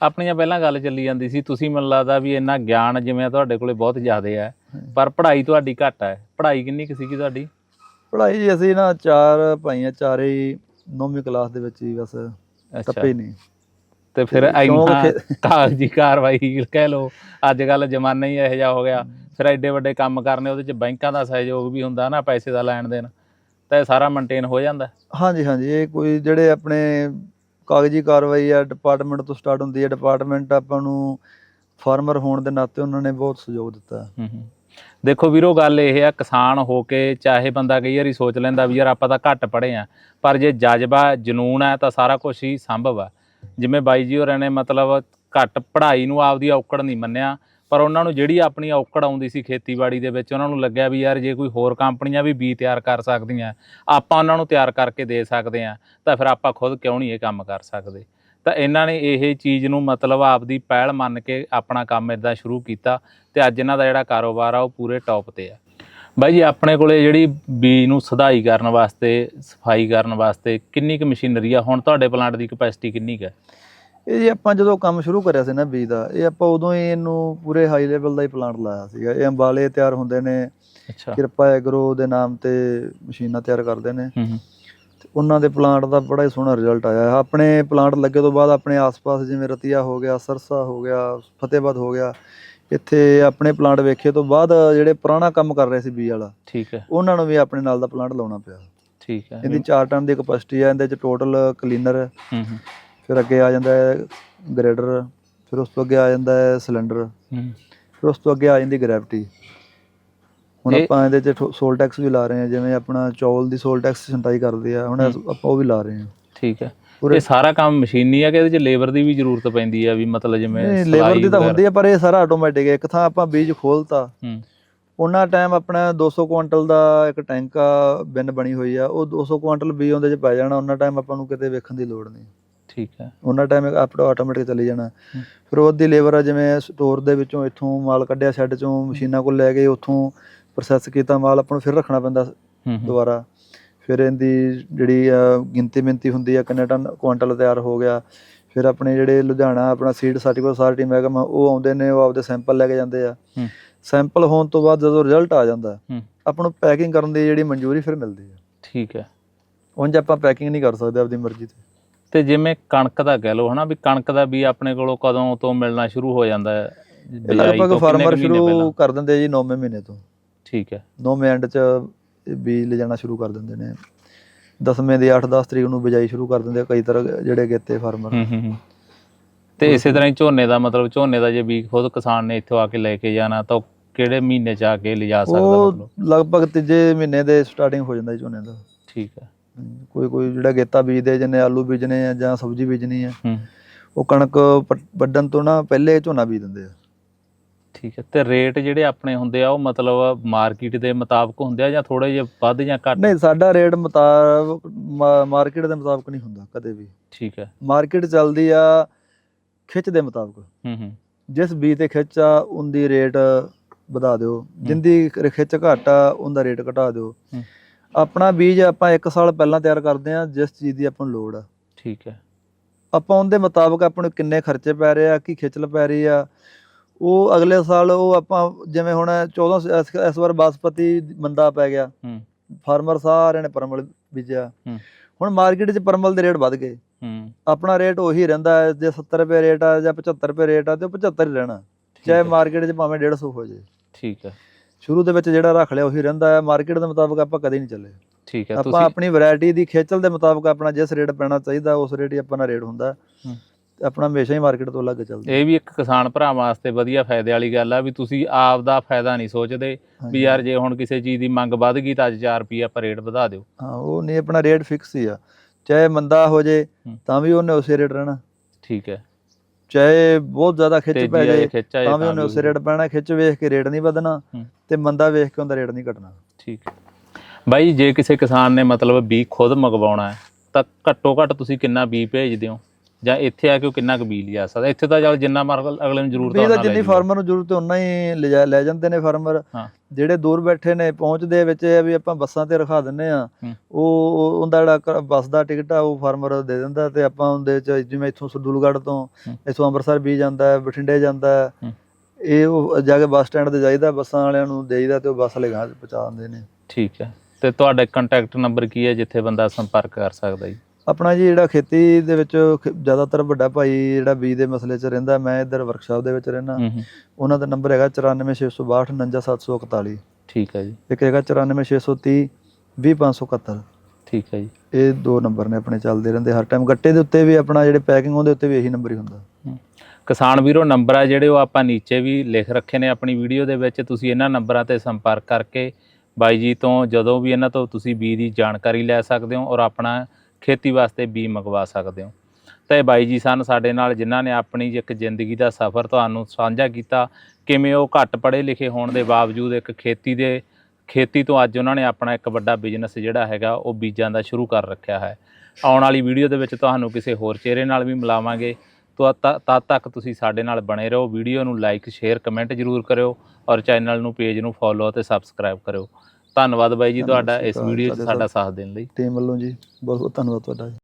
ਆਪਣੀਆਂ ਪਹਿਲਾਂ ਗੱਲ ਚੱਲੀ ਜਾਂਦੀ ਸੀ ਤੁਸੀਂ ਮੈਨੂੰ ਲੱਗਦਾ ਵੀ ਇੰਨਾ ਗਿਆਨ ਜਿਵੇਂ ਤੁਹਾਡੇ ਕੋਲੇ ਬਹੁਤ ਜ਼ਿਆਦਾ ਹੈ ਪਰ ਪੜ੍ਹਾਈ ਤੁਹਾਡੀ ਘੱਟ ਹੈ ਪੜ੍ਹਾਈ ਕਿੰਨੀ ਕੁ ਸੀਗੀ ਤੁਹਾਡੀ? ਪੜ੍ਹਾਈ ਜੀ ਅਸੀਂ ਨਾ ਚਾਰ ਭਾਈ ਆ ਚਾਰੇ ਹੀ ਨੌਵੀਂ ਕਲਾਸ ਦੇ ਵਿੱਚ ਹੀ ਬਸ ਹੀ ਨਹੀਂ। ਤੇ ਫਿਰ ਇੰਨਾ ਖੇ- ਕਾਗਜ਼ੀ ਕਾਰਵਾਈ ਕਹਿ ਲੋ ਅੱਜ ਕੱਲ ਜ਼ਮਾਨਾ ਹੀ ਇਹੋ ਜਿਹਾ ਹੋ ਗਿਆ। ਫਿਰ ਐਡੇ ਵੱਡੇ ਕੰਮ ਕਰਨੇ ਉਹਦੇ ਚ ਬੈਂਕਾਂ ਦਾ ਸਹਿਯੋਗ ਵੀ ਹੁੰਦਾ ਨਾ ਪੈਸੇ ਦਾ ਲੈਣ ਦੇਣ। ਤਾਂ ਇਹ ਸਾਰਾ ਮੇਨਟੇਨ ਹੋ ਜਾਂਦਾ। ਹਾਂਜੀ ਹਾਂਜੀ। ਇਹ ਕੋਈ ਜਿਹੜੇ ਆਪਣੇ ਕਾਗਜ਼ੀ ਕਾਰਵਾਈ ਆ ਡਿਪਾਰਟਮੈਂਟ ਤੋਂ ਸਟਾਰਟ ਹੁੰਦੀ ਹੈ ਡਿਪਾਰਟਮੈਂਟ ਆਪਾਂ ਨੂੰ ਫਾਰਮਰ ਹੋਣ ਦੇ ਨਾਤੇ ਉਹਨਾਂ ਨੇ ਬਹੁਤ ਸਹਿਯੋਗ ਦਿੱਤਾ। ਹੂੰ ਹੂੰ। ਦੇਖੋ ਵੀਰੋ, ਗੱਲ ਇਹ ਆ, ਕਿਸਾਨ ਹੋ ਕੇ ਚਾਹੇ ਬੰਦਾ ਕਈ ਵਾਰੀ ਸੋਚ ਲੈਂਦਾ ਵੀ ਯਾਰ ਆਪਾਂ ਤਾਂ ਘੱਟ ਪੜ੍ਹੇ ਆ, ਪਰ ਜੇ ਜਜ਼ਬਾ ਜਨੂਨ ਹੈ ਤਾਂ ਸਾਰਾ ਕੁਝ ਹੀ ਸੰਭਵ ਆ। ਜਿਵੇਂ ਬਾਈ ਜੀ ਹੋਰਾਂ ਨੇ ਮਤਲਬ ਘੱਟ ਪੜ੍ਹਾਈ ਨੂੰ ਆਪਦੀ ਔਕੜ ਨਹੀਂ ਮੰਨਿਆ, ਪਰ ਉਹਨਾਂ ਨੂੰ ਜਿਹੜੀ ਆਪਣੀ ਔਕੜ ਆਉਂਦੀ ਸੀ ਖੇਤੀਬਾੜੀ ਦੇ ਵਿੱਚ, ਉਹਨਾਂ ਨੂੰ ਲੱਗਿਆ ਵੀ ਯਾਰ ਜੇ ਕੋਈ ਹੋਰ ਕੰਪਨੀਆਂ ਵੀ ਬੀ ਤਿਆਰ ਕਰ ਸਕਦੀਆਂ, ਆਪਾਂ ਉਹਨਾਂ ਨੂੰ ਤਿਆਰ ਕਰਕੇ ਦੇ ਸਕਦੇ ਆ, ਤਾਂ ਫਿਰ ਆਪਾਂ ਖੁਦ ਕਿਉਂ ਨਹੀਂ ਇਹ ਕੰਮ ਕਰ ਸਕਦੇ? ਤਾਂ ਇਹਨਾਂ ਨੇ ਇਹ ਚੀਜ਼ ਨੂੰ ਮਤਲਬ ਆਪਦੀ ਪਹਿਲ ਮੰਨ ਕੇ ਆਪਣਾ ਕੰਮ ਇਦਾਂ ਸ਼ੁਰੂ ਕੀਤਾ ਤੇ ਅੱਜ ਇਹਨਾਂ ਦਾ ਜਿਹੜਾ ਕਾਰੋਬਾਰ ਆ ਉਹ ਪੂਰੇ ਟੌਪ ਤੇ ਆ। ਬਾਈ ਜੀ ਆਪਣੇ ਕੋਲੇ ਜਿਹੜੀ ਬੀ ਨੂੰ ਸਧਾਈ ਕਰਨ ਵਾਸਤੇ ਸਫ਼ਾਈ ਕਰਨ ਵਾਸਤੇ ਕਿੰਨੀ ਕੁ ਮਸ਼ੀਨਰੀ ਆ? ਹੁਣ ਤੁਹਾਡੇ ਪਲਾਂਟ ਦੀ ਕਪੈਸਿਟੀ ਕਿੰਨੀ ਹੈ ਇਹ ਜੀ ਆਪਾਂ ਜਦੋਂ ਕੰਮ ਸ਼ੁਰੂ ਕਰਿਆ ਸੀ ਨਾ ਬੀਜ ਦਾ ਇਹ ਆਪਾਂ ਉਦੋਂ ਹੀ ਇਹਨੂੰ ਪੂਰੇ ਹਾਈ ਲੈਵਲ ਦਾ ਹੀ ਪਲਾਂਟ ਲਾਇਆ ਸੀਗਾ। ਇਹ ਅੰਬਾਲੇ ਤਿਆਰ ਹੁੰਦੇ ਨੇ ਅੱਛਾ। ਕਿਰਪਾ ਐਗਰੋ ਦੇ ਨਾਮ ਤੇ ਮਸ਼ੀਨਾਂ ਤਿਆਰ ਕਰਦੇ ਨੇ। ਹੂੰ। ਉਹਨਾਂ ਦੇ ਪਲਾਂਟ ਦਾ ਬੜਾ ਹੀ ਸੋਹਣਾ ਰਿਜ਼ਲਟ ਆਇਆ ਹੈ। ਆਪਣੇ ਪਲਾਂਟ ਲੱਗੇ ਤੋਂ ਬਾਅਦ ਆਪਣੇ ਆਸ-ਪਾਸ ਜਿਵੇਂ ਰਤੀਆ ਹੋ ਗਿਆ ਸਰਸਾ ਹੋ ਗਿਆ ਫਤਿਹਬਾਦ ਹੋ ਗਿਆ ਇੱਥੇ ਆਪਣੇ ਪਲਾਂਟ ਵੇਖੇ ਤੋਂ ਬਾਅਦ ਜਿਹੜੇ ਪੁਰਾਣਾ ਕੰਮ ਕਰ ਰਹੇ ਸੀ ਬੀ ਵਾਲਾ ਠੀਕ ਹੈ। ਉਹਨਾਂ ਨੂੰ ਵੀ ਆਪਣੇ ਨਾਲ ਦਾ ਪਲਾਂਟ ਲਾਉਣਾ ਪਿਆ। ਠੀਕ ਹੈ। ਇਹਦੀ 4 ਟਨ ਦੀ ਕਪੈਸਿਟੀ ਹੈ ਇਹਦੇ ਚ ਟੋਟਲ ਕਲੀਨਰ ਹੂੰ ਹੂੰ। ਫਿਰ ਅੱਗੇ ਆ ਜਾਂਦਾ ਹੈ ਗ੍ਰੇਡਰ ਫਿਰ ਉਸ ਤੋਂ ਅੱਗੇ ਆ ਜਾਂਦਾ ਹੈ ਸਿਲੰਡਰ ਹੂੰ। ਫਿਰ ਉਸ ਤੋਂ ਅੱਗੇ ਆ ਜਾਂਦੀ ਗ੍ਰੈਵਿਟੀ ਹੁਣ ਆਪਾਂ ਇਹਦੇ ਚ ਸੋਲ ਟੈਕਸ ਵੀ ਲਾ ਰਹੇ ਹਾਂ ਜਿਵੇਂ ਆਪਣਾ ਚੌਲ ਦੀ ਸੋਲ ਟੈਕਸ ਸਿੰਟਾਈ ਕਰਦੇ ਆ ਹੁਣ। ਆਪਾਂ ਉਹ ਵੀ ਲਾ ਰਹੇ ਹਾਂ। ਠੀਕ ਹੈ। ਇਹ ਸਾਰਾ ਕੰਮ ਮਸ਼ੀਨੀ ਆ ਕਿ ਇਹਦੇ ਚ ਲੇਬਰ ਦੀ ਵੀ ਜ਼ਰੂਰਤ ਪੈਂਦੀ ਆ ਵੀ ਮਤਲਬ ਜਿਵੇਂ ਲੇਬਰ ਦੀ ਤਾਂ? ਹੁੰਦੀ ਹੈ ਪਰ ਇਹ ਸਾਰਾ ਆਟੋਮੈਟਿਕ ਹੈ ਇੱਕ ਥਾਂ ਆਪਾਂ ਬੀਜ ਖੋਲਤਾ। ਹੂੰ। ਉਹਨਾਂ ਟਾਈਮ ਆਪਣਾ 200 ਕੁਇੰਟਲ ਦਾ ਇੱਕ ਟੈਂਕ ਆ ਬਿਨ ਬਣੀ ਹੋਈ ਆ ਉਹ 200 ਕੁਇੰਟਲ ਬੀਜ ਉਹਦੇ ਚ ਪੈ ਜਾਣਾ ਉਹਨਾਂ ਟਾਈਮ ਆਪਾਂ ਨੂੰ ਕਿਤੇ ਵੇਖਣ ਦੀ ਲੋੜ ਨਹੀਂ। ਠੀਕ ਹੈ। ਉਹਨਾਂ ਟਾਈਮ ਆਪਣਾ ਆਟੋਮੈਟਿਕ ਚੱਲੀ ਜਾਣਾ। ਫਿਰ ਉਹਦੀ ਲੇਬਰ ਆ ਜਿਵੇਂ ਸਟੋਰ ਦੇ ਵਿੱਚੋਂ ਇੱਥੋਂ ਮਾਲ ਕੱਢਿਆ ਸ਼ੈੱਡ ਚੋਂ ਮਸ਼ੀਨਾਂ ਕੋਲ ਲੈ ਗਏ ਉੱਥੋਂ ਪ੍ਰੋਸੈਸ ਕੀਤਾ ਮਾਲ ਆਪਾਂ ਨੂੰ ਫਿਰ ਰੱਖਣਾ ਪੈਂਦਾ ਦੁਬਾਰਾ। ਫਿਰ ਇਹਦੀ ਜਿਹੜੀ ਗਿਣਤੀ ਮਿੰਤੀ ਹੁੰਦੀ ਆ ਕਿੰਨੇ ਟਨ ਕੁਆਂਟਲ ਤਿਆਰ ਹੋ ਗਿਆ। ਫਿਰ ਆਪਣੇ ਜਿਹੜੇ ਲੁਧਿਆਣਾ ਆਪਣਾ ਸੀਡ ਸਰਟੀਫਿਕੇਟ ਅਥਾਰਟੀ ਮਹਿਕਮਾ ਉਹ ਆਉਂਦੇ ਨੇ ਉਹ ਆਪਦੇ ਸੈਂਪਲ ਲੈ ਕੇ ਜਾਂਦੇ ਆ। ਸੈਂਪਲ ਹੋਣ ਤੋਂ ਬਾਅਦ ਜਦੋਂ ਰਿਜ਼ਲਟ ਆ ਜਾਂਦਾ। ਆਪਾਂ ਨੂੰ ਪੈਕਿੰਗ ਕਰਨ ਦੀ ਜਿਹੜੀ ਮਨਜ਼ੂਰੀ ਫਿਰ ਮਿਲਦੀ ਹੈ ਠੀਕ ਹੈ। ਉਂਝ ਆਪਾਂ ਪੈਕਿੰਗ ਨਹੀਂ ਕਰ ਸਕਦੇ ਆਪਦੀ ਮਰਜ਼ੀ ਤੇ। ਤੇ ਜਿਵੇਂ ਕਣਕ ਦਾ ਕਹਿ ਲਓ ਹਨਾ ਵੀ ਕਣਕ ਦਾ ਵੀ ਆਪਣੇ ਕੋਲੋਂ ਕਦੋਂ ਤੋਂ ਮਿਲਣਾ ਸ਼ੁਰੂ ਹੋ ਜਾਂਦਾ ਹੈ? ਲਗਭਗ ਫਾਰਮਰ? ਸ਼ੁਰੂ ਕਰ ਦਿੰਦੇ ਜੀ 9ਵੇਂ ਮਹੀਨੇ ਤੋਂ। ਠੀਕ ਹੈ। 9ਵੇਂ ਐਂਡ ਚ ਬੀਜ ਲਿਜਾਣਾ ਸ਼ੁਰੂ ਕਰ ਦਿੰਦੇ ਨੇ। 10ਵੇਂ ਦੀ 8-10 ਤਰੀਕ ਨੂੰ ਬਿਜਾਈ ਸ਼ੁਰੂ ਕਰ ਦਿੰਦੇ ਆ ਕਈ ਤਰ੍ਹਾਂ ਜਿਹੜੇ ਗੇਤੇ ਫਾਰਮਰ। ਹੂੰ ਹੂੰ। ਤੇ ਇਸੇ ਤਰ੍ਹਾਂ ਹੀ ਝੋਨੇ ਦਾ ਮਤਲਬ ਝੋਨੇ ਦਾ ਜੇ ਵੀ ਖੁਦ ਕਿਸਾਨ ਨੇ ਇੱਥੋਂ ਆ ਕੇ ਲੈ ਕੇ ਜਾਣਾ ਤਾਂ ਕਿਹੜੇ ਮਹੀਨੇ ਚ ਆ ਕੇ ਲਿਜਾ ਸਕਦਾ ਉਹ ਲਗਭਗ ਤੀਜੇ ਮਹੀਨੇ ਦੇ ਸਟਾਰਟਿੰਗ ਹੋ ਜਾਂਦਾ ਝੋਨੇ ਦਾ। ਠੀਕ ਹੈ। ਕੋਈ ਕੋਈ ਜਿਹੜਾ ਗੇਤਾ ਬੀਜਦੇ ਜਿਹਨੇ ਆਲੂ ਬੀਜਣੇ ਆ ਜਾਂ ਸਬਜ਼ੀ ਬੀਜਣੀ ਆ ਹੂੰ। ਉਹ ਕਣਕ ਵੱਢਣ ਤੋਂ ਨਾ ਪਹਿਲੇ ਝੋਨਾ ਬੀਜ ਦਿੰਦੇ ਆ। ਠੀਕ ਹੈ ਤੇ ਰੇਟ ਜਿਹੜੇ ਆਪਣੇ ਹੁੰਦੇ ਆ ਉਹ ਮਤਲਬ ਮਾਰਕੀਟ ਦੇ ਮੁਤਾਬਕ ਹੁੰਦੇ ਆ ਜਾਂ ਥੋੜੇ ਜਿਹਾ ਵੱਧ ਜਾਂ ਘੱਟ? ਨਹੀਂ ਸਾਡਾ ਰੇਟ ਮੁਤਾਬਕ ਮਾਰਕੀਟ ਦੇ ਮੁਤਾਬਕ ਨਹੀਂ ਹੁੰਦਾ ਕਦੇ ਵੀ। ਠੀਕ ਹੈ। ਮਾਰਕੀਟ ਚੱਲਦੀ ਆ ਖਿੱਚ ਦੇ ਮੁਤਾਬਕ। ਹੂੰ ਹੂੰ। ਜਿਸ ਬੀਜ ਤੇ ਖਿੱਚ ਆ ਉਹਦੀ ਰੇਟ ਵਧਾ ਦਿਓ। ਜਿੰਦੀ ਖਿੱਚ ਘੱਟ ਆ ਉਹਦਾ ਰੇਟ ਘਟਾ ਦਿਓ। ਆਪਣਾ ਬੀਜ ਆਪਾਂ 1 ਸਾਲ ਪਹਿਲਾਂ ਤਿਆਰ ਕਰਦੇ ਆ ਜਿਸ ਚੀਜ਼ ਦੀ ਆਪਾਂ ਨੂੰ ਲੋੜ ਆ। ਠੀਕ ਹੈ। ਆਪਾਂ ਉਹਦੇ ਮੁਤਾਬਕ ਆਪਾਂ ਨੂੰ ਕਿੰਨੇ ਖਰਚੇ ਪੈ ਰਹੇ ਆ ਕੀ ਖਿਚਲ ਪੈ ਰਹੀ ਆ ਉਹ ਅਗਲੇ ਸਾਲ ਉਹ ਆਪਾਂ ਜਿਵੇਂ ਹੁਣ 14 ਸ- ਇਸ- ਇਸ ਵਾਰ ਬਾਸਪਤੀ ਮੰਦਾ ਪੈ ਗਿਆ। ਹੂੰ। ਫਾਰਮਰ ਸਾਰਿਆਂ ਨੇ ਪਰਮਲ ਬੀਜਿਆ। ਹੂੰ। ਹੁਣ ਮਾਰਕੀਟ 'ਚ ਪਰਮਲ ਦੇ ਰੇਟ ਵੱਧ ਗਏ। ਹੂੰ। ਆਪਣਾ ਰੇਟ ਉਹੀ ਰਹਿੰਦਾ ਹੈ ਜੇ 70 ਰੁਪਏ ਰੇਟ ਆ ਜਾਂ 75 ਰੁਪਏ ਰੇਟ ਆ ਤੇ ਉਹ 75 ਹੀ ਰਹਿਣਾ। ਚਾਹੇ ਹੈ, ਮਾਰਕੀਟ 'ਚ ਭਾਵੇਂ 150 ਹੋ ਜੇ ਠੀਕ ਹੈ। ਸ਼ੁਰੂ ਦੇ ਵਿੱਚ ਜਿਹੜਾ ਰੱਖ ਲਿਆ ਉਹੀ ਰਹਿੰਦਾ ਹੈ ਮਾਰਕੀਟ ਦੇ ਮੁਤਾਬਕ ਆਪਾਂ ਕਦੇ ਨਹੀਂ ਚੱਲੇ। ਠੀਕ ਹੈ ਆਪਾਂ ਤੁਸੀਂ ਆਪਣੀ ਵੈਰਾਈਟੀ ਦੀ ਖੇਚਲ ਦੇ ਮੁਤਾਬਕ ਆਪਣਾ ਜਿਸ ਰੇਟ ਪੈਣਾ ਚਾਹੀਦਾ ਉਸ ਰੇਟ ਹੀ ਆਪਣਾ ਰੇਟ ਹੁੰਦਾ। ਹੂੰ। ਆਪਣਾ ਹਮੇਸ਼ਾ ਹੀ ਮਾਰਕੀਟ ਤੋਂ ਅਲੱਗ ਚੱਲਦਾ। ਇਹ ਵੀ ਇੱਕ ਕਿਸਾਨ ਭਰਾ ਵਾਸਤੇ ਵਧੀਆ ਫਾਇਦੇ ਵਾਲੀ ਗੱਲ ਆ ਵੀ ਤੁਸੀਂ ਆਪ ਦਾ ਫਾਇਦਾ ਨਹੀਂ ਸੋਚਦੇ ਵੀ ਯਾਰ ਜੇ ਹੁਣ ਕਿਸੇ ਚੀਜ਼ ਦੀ ਮੰਗ ਵੱਧ ਗਈ ਤਾਂ ਅੱਜ 4 ਰੁਪਏ ਆਪਾਂ ਰੇਟ ਵਧਾ ਦਿਓ। ਹਾਂ ਉਹ ਨਹੀਂ ਆਪਣਾ ਰੇਟ ਫਿਕਸ ਹੀ ਆ। ਚਾਹੇ ਮੰਦਾ ਹੋ ਜੇ। ਤਾਂ ਵੀ ਉਹਨੇ ਉਸੇ ਰੇਟ ਰਹਿਣਾ। ਠੀਕ ਹੈ। ਚਾਹੇ ਬਹੁਤ ਜ਼ਿਆਦਾ ਖਿੱਚ ਪੈ ਜਾਏ ਤਾਂ ਵੀ ਉਹਨੇ ਉਸੇ ਰੇਟ ਪੈਣਾ। ਖਿੱਚ ਵੇਖ ਕੇ ਰੇਟ ਨਹੀਂ ਵਧਣਾ। ਤੇ ਮੰਦਾ ਵੇਖ ਕੇ ਉਹਦਾ ਰੇਟ ਨਹੀਂ ਘਟਣਾ। ਠੀਕ ਹੈ। ਬਾਈ ਜੇ ਕਿਸੇ ਕਿਸਾਨ ਨੇ ਮਤਲਬ ਬੀ ਖੁਦ ਮੰਗਵਾਉਣਾ ਹੈ ਤਾਂ ਘੱਟੋ ਘੱਟ ਤੁਸੀਂ ਕਿੰਨਾ ਬੀ ਭੇਜਦੇ ਹੋ? ਜਾਂ ਇੱਥੇ ਆ ਕੇ ਉਹ ਕਿੰਨਾ ਕੁ ਬੀ ਲਿਜਾ ਸਕਦਾ ਇੱਥੇ ਤਾਂ ਚੱਲ ਜਿੰਨਾ ਮਰ ਅਗਲੇ ਨੂੰ ਜ਼ਰੂਰਤ ਆ ਉਹਨਾਂ ਜਿੰਨੀ। ਫਾਰਮਰ ਨੂੰ ਜ਼ਰੂਰਤ ਉਨਾ ਹੀ ਲਿਜਾ ਲੈ ਜਾਂਦੇ ਨੇ ਫਾਰਮਰ। ਜਿਹੜੇ ਦੂਰ ਬੈਠੇ ਨੇ ਪਹੁੰਚਦੇ ਵਿੱਚ ਇਹ ਵੀ ਆਪਾਂ ਬੱਸਾਂ ਤੇ ਰਖਾ ਦਿੰਨੇ ਆ। ਉਹ ਉਹ- ਉਹਦਾ ਜਿਹੜਾ ਬੱਸ ਦਾ ਟਿਕਟ ਆ ਉਹ ਫਾਰਮਰ ਦੇ ਦਿੰਦਾ ਤੇ ਆਪਾਂ ਉਹਦੇ ਚ ਜਿਵੇਂ ਇੱਥੋਂ ਸਰਦੂਲਗੜ੍ਹ ਤੋਂ। ਇੱਥੋਂ ਅੰਮ੍ਰਿਤਸਰ ਵੀ ਜਾਂਦਾ ਹੈ ਬਠਿੰਡੇ ਜਾਂਦਾ ਹੈ। ਇਹ ਉਹ ਜਾ ਕੇ ਬੱਸ ਸਟੈਂਡ ਤੇ ਜਾਈਦਾ ਬੱਸਾਂ ਵਾਲਿਆਂ ਨੂੰ ਦੇਈਦਾ ਤੇ ਉਹ ਬੱਸ ਵਾਲੇ ਗਾਂ ਪਹੁੰਚਾ ਦਿੰਦੇ ਨੇ ਠੀਕ ਹੈ ਤੇ ਤੁਹਾਡਾ ਕੰਟੈਕਟ ਨੰਬਰ ਕੀ ਹੈ ਜਿੱਥੇ ਬੰਦਾ ਸੰਪਰਕ ਕਰ ਸਕਦਾ ਜੀ ਆਪਣਾ ਜੀ ਜਿਹੜਾ ਖੇਤੀ ਦੇ ਵਿੱਚ ਜ਼ਿਆਦਾਤਰ ਵੱਡਾ ਭਾਈ ਜਿਹੜਾ ਬੀਜ ਦੇ ਮਸਲੇ 'ਚ ਰਹਿੰਦਾ ਮੈਂ ਇੱਧਰ ਵਰਕਸ਼ਾਪ ਦੇ ਵਿੱਚ ਰਹਿਣਾ ਉਹਨਾਂ ਦਾ ਨੰਬਰ ਹੈਗਾ 94662 49741 ਠੀਕ ਹੈ ਜੀ। ਇੱਕ ਹੈਗਾ 94630 20571 ਠੀਕ ਹੈ ਜੀ। ਇਹ ਦੋ ਨੰਬਰ ਨੇ ਆਪਣੇ ਚੱਲਦੇ ਰਹਿੰਦੇ ਹਰ ਟਾਈਮ ਗੱਟੇ ਦੇ ਉੱਤੇ ਵੀ ਆਪਣਾ ਜਿਹੜੇ ਪੈਕਿੰਗ ਉਹਦੇ ਉੱਤੇ ਵੀ ਇਹੀ ਨੰਬਰ ਹੀ ਹੁੰਦਾ। ਕਿਸਾਨ ਵੀਰੋ ਨੰਬਰ ਆ ਜਿਹੜੇ ਉਹ ਆਪਾਂ ਨੀਚੇ ਵੀ ਲਿਖ ਰੱਖੇ ਨੇ ਆਪਣੀ ਵੀਡੀਓ ਦੇ ਵਿੱਚ। ਤੁਸੀਂ ਇਹਨਾਂ ਨੰਬਰਾਂ ਤੇ ਸੰਪਰਕ ਕਰਕੇ ਬਾਈ ਜੀ ਤੋਂ ਜਦੋਂ ਵੀ ਇਹਨਾਂ ਤੋਂ ਤੁਸੀਂ ਬੀ ਦੀ ਜਾਣਕਾਰੀ ਲੈ ਸਕਦੇ ਹੋ ਔਰ ਆਪਣਾ ਖੇਤੀ ਵਾਸਤੇ ਬੀ ਮੰਗਵਾ ਸਕਦੇ ਹੋ। ਤਾਂ ਇਹ ਬਾਈ ਜੀ ਸਨ ਸਾਡੇ ਨਾਲ, ਜਿਨ੍ਹਾਂ ਨੇ ਆਪਣੀ ਇੱਕ ਜ਼ਿੰਦਗੀ ਦਾ ਸਫ਼ਰ ਤੁਹਾਨੂੰ ਸਾਂਝਾ ਕੀਤਾ, ਕਿਵੇਂ ਉਹ ਘੱਟ ਪੜ੍ਹੇ ਲਿਖੇ ਹੋਣ ਦੇ ਬਾਵਜੂਦ ਇੱਕ ਖੇਤੀ ਦੇ, ਖੇਤੀ ਤੋਂ ਅੱਜ ਉਹਨਾਂ ਨੇ ਆਪਣਾ ਇੱਕ ਵੱਡਾ ਬਿਜ਼ਨਸ ਜਿਹੜਾ ਹੈਗਾ, ਉਹ ਬੀਜਾਂ ਦਾ ਸ਼ੁਰੂ ਕਰ ਰੱਖਿਆ ਹੈ। ਆਉਣ ਵਾਲੀ ਵੀਡੀਓ ਦੇ ਵਿੱਚ ਤੁਹਾਨੂੰ ਕਿਸੇ ਹੋਰ ਚਿਹਰੇ ਨਾਲ ਵੀ ਮਿਲਾਵਾਂਗੇ। ਤ- ਤਦ ਤੱਕ ਤੁਸੀਂ ਸਾਡੇ ਨਾਲ ਬਣੇ ਰਹੋ। ਵੀਡੀਓ ਨੂੰ ਲਾਈਕ ਸ਼ੇਅਰ ਕਮੈਂਟ ਜ਼ਰੂਰ ਕਰਿਓ ਔਰ ਚੈਨਲ ਨੂੰ ਪੇਜ ਨੂੰ ਫੋਲੋ ਅਤੇ ਸਬਸਕ੍ਰਾਈਬ ਕਰਿਓ। ਧੰਨਵਾਦ ਬਾਈ ਜੀ ਤੁਹਾਡਾ ਇਸ ਵੀਡੀਓ 'ਚ ਸਾਡੇ ਸਾਡਾ ਸਾਥ ਦੇਣ ਲਈ। ਟੀਮ ਵੱਲੋਂ ਜੀ ਬਹੁਤ ਬਹੁਤ ਧੰਨਵਾਦ ਤੁਹਾਡਾ ਜੀ।